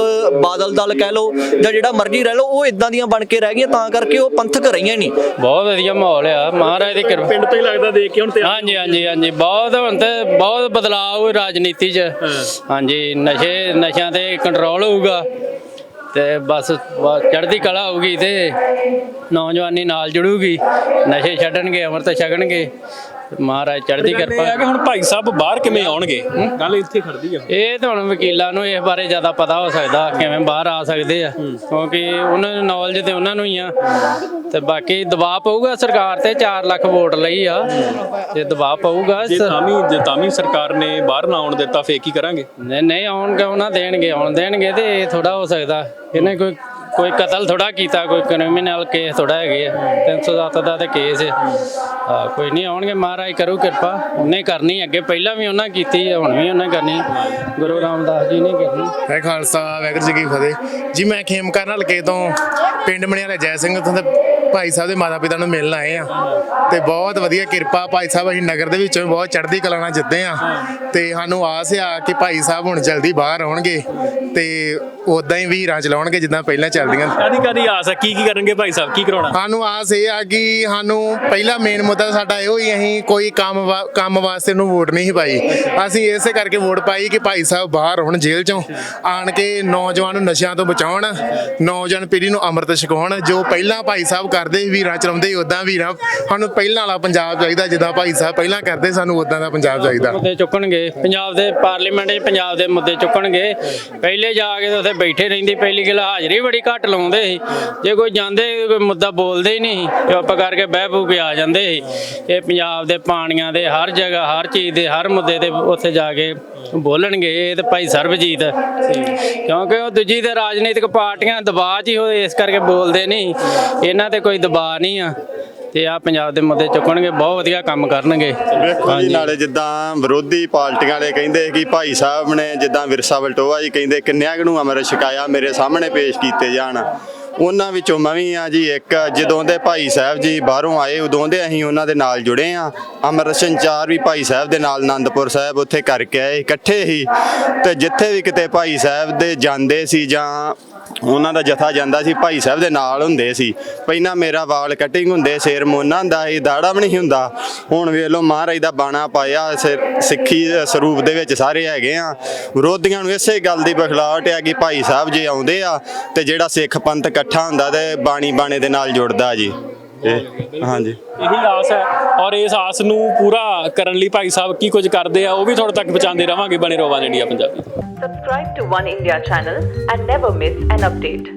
ਬਾਦਲ ਦਲ ਕਹਿ ਲਓ ਜਾਂ ਜਿਹੜਾ ਮਰਜ਼ੀ ਰਹਿ ਲਓ ਉਹ ਇਦਾਂ ਦੀਆਂ ਬਣ ਕੇ ਰਹਿ ਗਈਆਂ। ਤਾਂ ਕਰਕੇ ਉਹ ਪੰਥਕ ਰਹੀਆਂ ਨਹੀਂ। ਬਹੁਤ ਵਧੀਆ ਮਾਹੌਲ ਆ ਮਹਾਰਾਜ ਦੀ ਕਿਰਪਾ। ਪਿੰਡ ਤੋਂ ਹੀ ਲੱਗਦਾ ਦੇਖ ਕੇ ਹੁਣ ਤੇ ਹਾਂਜੀ ਹਾਂਜੀ ਹਾਂਜੀ ਬਹੁਤ ਹੁਣ ਤੇ ਬਹੁਤ ਬਦਲਾਅ ਹੋਇਆ ਰਾਜਨੀਤੀ 'ਚ। ਹਾਂਜੀ ਨਸ਼ੇ ਨਸ਼ਿਆਂ ਤੇ ਕੰਟਰੋਲ ਹੋਊਗਾ ਤੇ ਬਸ ਚੜ੍ਹਦੀ ਕਲਾ ਹੋਊਗੀ ਤੇ ਨੌਜਵਾਨੀ ਨਾਲ ਜੁੜੂਗੀ। ਨਸ਼ੇ ਛੱਡਣਗੇ ਅੰਮ੍ਰਿਤ ਛਕਣਗੇ। ਮਹਾਰਾਜ ਚੜ੍ਹਦੀ ਕਿਰਪਾ ਹੈ ਕਿ ਹੁਣ ਭਾਈ ਸਾਹਿਬ ਬਾਹਰ ਕਿਵੇਂ ਆਉਣਗੇ? ਗੱਲ ਇੱਥੇ ਖੜਦੀ ਆ। ਇਹ ਤਾਂ ਹੁਣ ਵਕੀਲਾਂ ਨੂੰ ਇਸ ਬਾਰੇ ਜ਼ਿਆਦਾ ਪਤਾ ਹੋ ਸਕਦਾ ਕਿਵੇਂ ਬਾਹਰ ਆ ਸਕਦੇ ਆ। ਕਿਉਂਕਿ ਉਹਨਾਂ ਨੂੰ ਨੌਲੇਜ ਤੇ ਉਹਨਾਂ ਨੂੰ ਹੀ ਆ। ਤੇ ਬਾਕੀ ਦਬਾਅ ਪਊਗਾ ਸਰਕਾਰ ਤੇ 4 ਲੱਖ ਵੋਟ ਲਈ ਆ। ਜੇ ਦਬਾਅ ਪਊਗਾ ਜੇ ਤਾਂ ਵੀ ਜੇ ਤਾਂ ਵੀ ਸਰਕਾਰ ਨੇ ਬਾਹਰ ਨਾ ਆਉਣ ਦਿੱਤਾ ਫੇਰ ਕੀ ਕਰਾਂਗੇ? ਨਹੀਂ ਨਹੀਂ ਆਉਣ ਕਿਉਂ ਨਾ ਦੇਣਗੇ ਆਉਣ ਦੇਣਗੇ ਤੇ ਇਹ ਥੋੜਾ ਹੋ ਸਕਦਾ। ਇਹਨੇ ਕੋਈ ਕੋਈ ਕਤਲ ਥੋੜਾ ਕੀਤਾ, ਕੋਈ ਕ੍ਰਿਮੀਨਲ ਕੇਸ ਥੋੜਾ ਹੈਗੇ ਆ। 307 ਦਾ ਤੇ ਕੇਸ ਹੈ ਹਾਂ ਕੋਈ ਨਹੀਂ, ਆਉਣਗੇ, ਮਹਾਰਾਜ ਕਰੂ ਕਿਰਪਾ। ਉਹਨੇ ਕਰਨੀ ਅੱਗੇ, ਪਹਿਲਾਂ ਵੀ ਉਹਨਾਂ ਕੀਤੀ ਹੈ ਹੁਣ ਵੀ ਉਹਨੇ ਕਰਨੀ। ਗੁਰੂ ਰਾਮਦਾਸ ਜੀ ਨੇ ਕਰਨੀ। ਹੈ ਖਾਲਸਾ, ਵਾਹਿਗੁਰੂ ਜੀ ਕੀ ਫਤਿਹ। ਜੀ, ਮੈਂ ਖੇਮਕਰ ਹਲਕੇ ਤੋਂ ਪਿੰਡ ਮਣਿਆਲਾ ਜੈ ਸਿੰਘ, ਉੱਥੋਂ ਦੇ ਭਾਈ ਸਾਹਿਬ ਦੇ ਮਾਤਾ ਪਿਤਾ ਨੂੰ ਮਿਲਣ ਆਏ ਆ। ਤੇ ਬਹੁਤ ਵਧੀਆ ਕਿਰਪਾ ਭਾਈ ਸਾਹਿਬ ਅਸੀਂ ਨਗਰ ਦੇ ਵਿੱਚੋਂ ਬਹੁਤ ਚੜ੍ਹਦੀ ਕਲਾ ਨਾਲ ਜਿੱਤੇ ਆ। ਤੇ ਸਾਨੂੰ ਆਸ ਆ ਕਿ ਭਾਈ ਸਾਹਿਬ ਹੁਣ ਜਲਦੀ ਬਾਹਰ ਆਉਣਗੇ ਤੇ ਉਦਾਂ ਹੀ ਵੀਰਾਂ ਚਲਾਉਣਗੇ ਜਿੱਦਾਂ ਪਹਿਲਾਂ ਚੱਲਦੀਆਂ। ਕਾਦੀ ਕਾਦੀ ਆਸ ਹੈ ਕੀ ਕੀ ਕਰਨਗੇ ਭਾਈ ਸਾਹਿਬ? ਕੀ ਕਰਾਉਣਾ? ਸਾਨੂੰ ਆਸ ਇਹ ਆ ਕਿ ਸਾਨੂੰ ਪਹਿਲਾ ਮੇਨ ਮੁੱਦਾ ਸਾਡਾ ਇਹੋ ਹੀ ਅਸੀਂ ਕੋਈ ਕੰਮ ਕੰਮ ਵਾਸਤੇ ਨੂੰ ਵੋਟ ਨਹੀਂ ਪਾਈ। ਅਸੀਂ ਇਸੇ ਕਰਕੇ ਵੋਟ ਪਾਈ ਕਿ ਭਾਈ ਸਾਹਿਬ ਬਾਹਰ ਹੁਣ ਜੇਲ੍ਹ ਚੋਂ ਆਣ ਕੇ ਨੌਜਵਾਨ ਨੂੰ ਨਸ਼ਿਆਂ ਤੋਂ ਬਚਾਉਣ ਨੌਜਵਾਨ ਪੀੜ੍ਹੀ ਨੂੰ ਅੰਮ੍ਰਿਤ ਛਕਾਉਣ ਜੋ ਪਹਿਲਾਂ ਭਾਈ ਸਾਹਿਬ ਕਰਦੇ ਵੀਰਾਂ ਚਲਾਉਂਦੇ ਸੀ ਉਦਾਂ ਵੀਰਾਂ। ਸਾਨੂੰ ਪਹਿਲਾਂ ਵਾਲਾ ਪੰਜਾਬ ਚਾਹੀਦਾ, ਜਿੱਦਾਂ ਭਾਈ ਸਾਹਿਬ ਪਹਿਲਾਂ ਕਰਦੇ, ਸਾਨੂੰ ਉਦਾਂ ਦਾ ਪੰਜਾਬ ਚਾਹੀਦਾ। ਮੁੱਦੇ ਚੁੱਕਣਗੇ। ਪੰਜਾਬ ਦੇ ਪਾਰਲੀਮੈਂਟ 'ਚ ਪੰਜਾਬ ਦੇ ਮੁੱਦੇ ਚੁੱਕਣਗੇ। ਪਹਿਲੇ ਜਾ ਕੇ ਤਾਂ ਉੱਥੇ ਬੈਠੇ ਰਹਿੰਦੇ, ਪਹਿਲੀ ਗੱਲ ਹਾਜ਼ਰੀ ਬੜੀ ਘੱਟ ਲਾਉਂਦੇ ਸੀ। ਜੇ ਕੋਈ ਜਾਂਦੇ, ਕੋਈ ਮੁੱਦਾ ਬੋਲਦੇ ਹੀ ਨਹੀਂ ਸੀ ਚੁੱਪ ਕਰਕੇ ਬਹਿ ਬੂ ਕੇ ਆ ਜਾਂਦੇ ਸੀ। ਇਹ ਪੰਜਾਬ ਦੇ ਪਾਣੀਆਂ ਦੇ ਹਰ ਜਗ੍ਹਾ, ਹਰ ਚੀਜ਼ ਦੇ, ਹਰ ਮੁੱਦੇ ਤੇ ਉੱਥੇ ਜਾ ਕੇ ਬੋਲਣਗੇ ਇਹ ਤੇ ਭਾਈ ਸਰਬਜੀਤ ਕਿਉਂਕਿ ਉਹ ਦੂਜੀ ਤੇ ਰਾਜਨੀਤਿਕ ਪਾਰਟੀਆਂ ਦਬਾਅ 'ਚ ਹੀ ਹੋਏ ਇਸ ਕਰਕੇ ਬੋਲਦੇ ਨਹੀਂ। ਇਹਨਾਂ ਤੇ ਕੋਈ ਦਬਾਅ ਨਹੀਂ ਆ। ਤੇ ਆ ਪੰਜਾਬ ਦੇ ਮੁੱਦੇ ਚੁੱਕਣਗੇ ਬਹੁਤ ਵਧੀਆ ਕੰਮ ਕਰਨਗੇ। ਵੇਖੋ ਜੀ ਨਾਲੇ ਜਿੱਦਾਂ ਵਿਰੋਧੀ ਪਾਰਟੀਆਂ ਵਾਲੇ ਕਹਿੰਦੇ ਕਿ ਭਾਈ ਸਾਹਿਬ ਨੇ ਜਿੱਦਾਂ ਵਿਰਸਾ ਵਲਟੋਆ ਜੀ ਕਹਿੰਦੇ ਕਿੰਨਿਆਂ ਨੂੰ ਅੰਮ੍ਰਿਤ ਛਕਾਇਆ ਮੇਰੇ ਸਾਹਮਣੇ ਪੇਸ਼ ਕੀਤੇ ਜਾਣ। ਉਹਨਾਂ ਵਿੱਚੋਂ ਮੈਂ ਵੀ ਆ ਜੀ, ਇੱਕ ਜਦੋਂ ਦੇ ਭਾਈ ਸਾਹਿਬ ਜੀ ਬਾਹਰੋਂ ਆਏ, ਉਦੋਂ ਦੇ ਅਸੀਂ ਉਹਨਾਂ ਦੇ ਨਾਲ ਜੁੜੇ ਆ ਅੰਮ੍ਰਿਤ ਸੰਚਾਰ ਵੀ ਭਾਈ ਸਾਹਿਬ ਦੇ ਨਾਲ ਆਨੰਦਪੁਰ ਸਾਹਿਬ ਉੱਥੇ ਕਰਕੇ ਆਏ ਇਕੱਠੇ ਹੀ। ਤੇ ਜਿੱਥੇ ਵੀ ਕਿਤੇ ਭਾਈ ਸਾਹਿਬ ਦੇ ਜਾਂਦੇ ਸੀ ਜਾਂ ਉਹਨਾਂ ਦਾ ਜਥਾ ਜਾਂਦਾ ਸੀ, ਭਾਈ ਸਾਹਿਬ ਦੇ ਨਾਲ ਹੁੰਦੇ ਸੀ। ਪਹਿਲਾਂ ਮੇਰਾ ਵਾਲ ਕਟਿੰਗ ਹੁੰਦੇ, ਸਿਰ ਮੋਨਾ ਹੁੰਦਾ ਸੀ ਦਾੜਾ ਵੀ ਨਹੀਂ ਹੁੰਦਾ। ਹੁਣ ਵੇਖ ਲਓ, ਮਹਾਰਾਜ ਦਾ ਬਾਣਾ ਪਾਇਆ, ਸਿਰ- ਸਿੱਖੀ ਸਰੂਪ ਦੇ ਵਿੱਚ ਸਾਰੇ ਹੈਗੇ ਆ। ਵਿਰੋਧੀਆਂ ਨੂੰ ਇਸੇ ਗੱਲ ਦੀ ਬਖਲਾਹਟ ਆ ਕਿ ਭਾਈ ਸਾਹਿਬ ਜੇ ਆਉਂਦੇ ਆ, ਤੇ ਜਿਹੜਾ ਸਿੱਖ ਪੰਥ ਇਕੱਠਾ ਹੁੰਦਾ, ਤੇ ਬਾਣੀ ਬਾਣੇ ਦੇ ਨਾਲ ਜੁੜਦਾ ਜੀ। ਇਹ ਹਾਂਜੀ। ਇਹੀ ਆਸ ਹੈ ਔਰ ਇਸ ਆਸ ਨੂੰ ਪੂਰਾ ਕਰਨ ਲਈ ਭਾਈ ਸਾਹਿਬ ਕੀ ਕੁਝ ਕਰਦੇ ਆ ਉਹ ਵੀ ਤੁਹਾਡੇ ਤੱਕ ਪਹੁੰਚਾਉਂਦੇ ਰਵਾਂਗੇ ਬਣੇ ਰੋਵਾਨ India Punjabi. Subscribe to One India channel and never miss an update.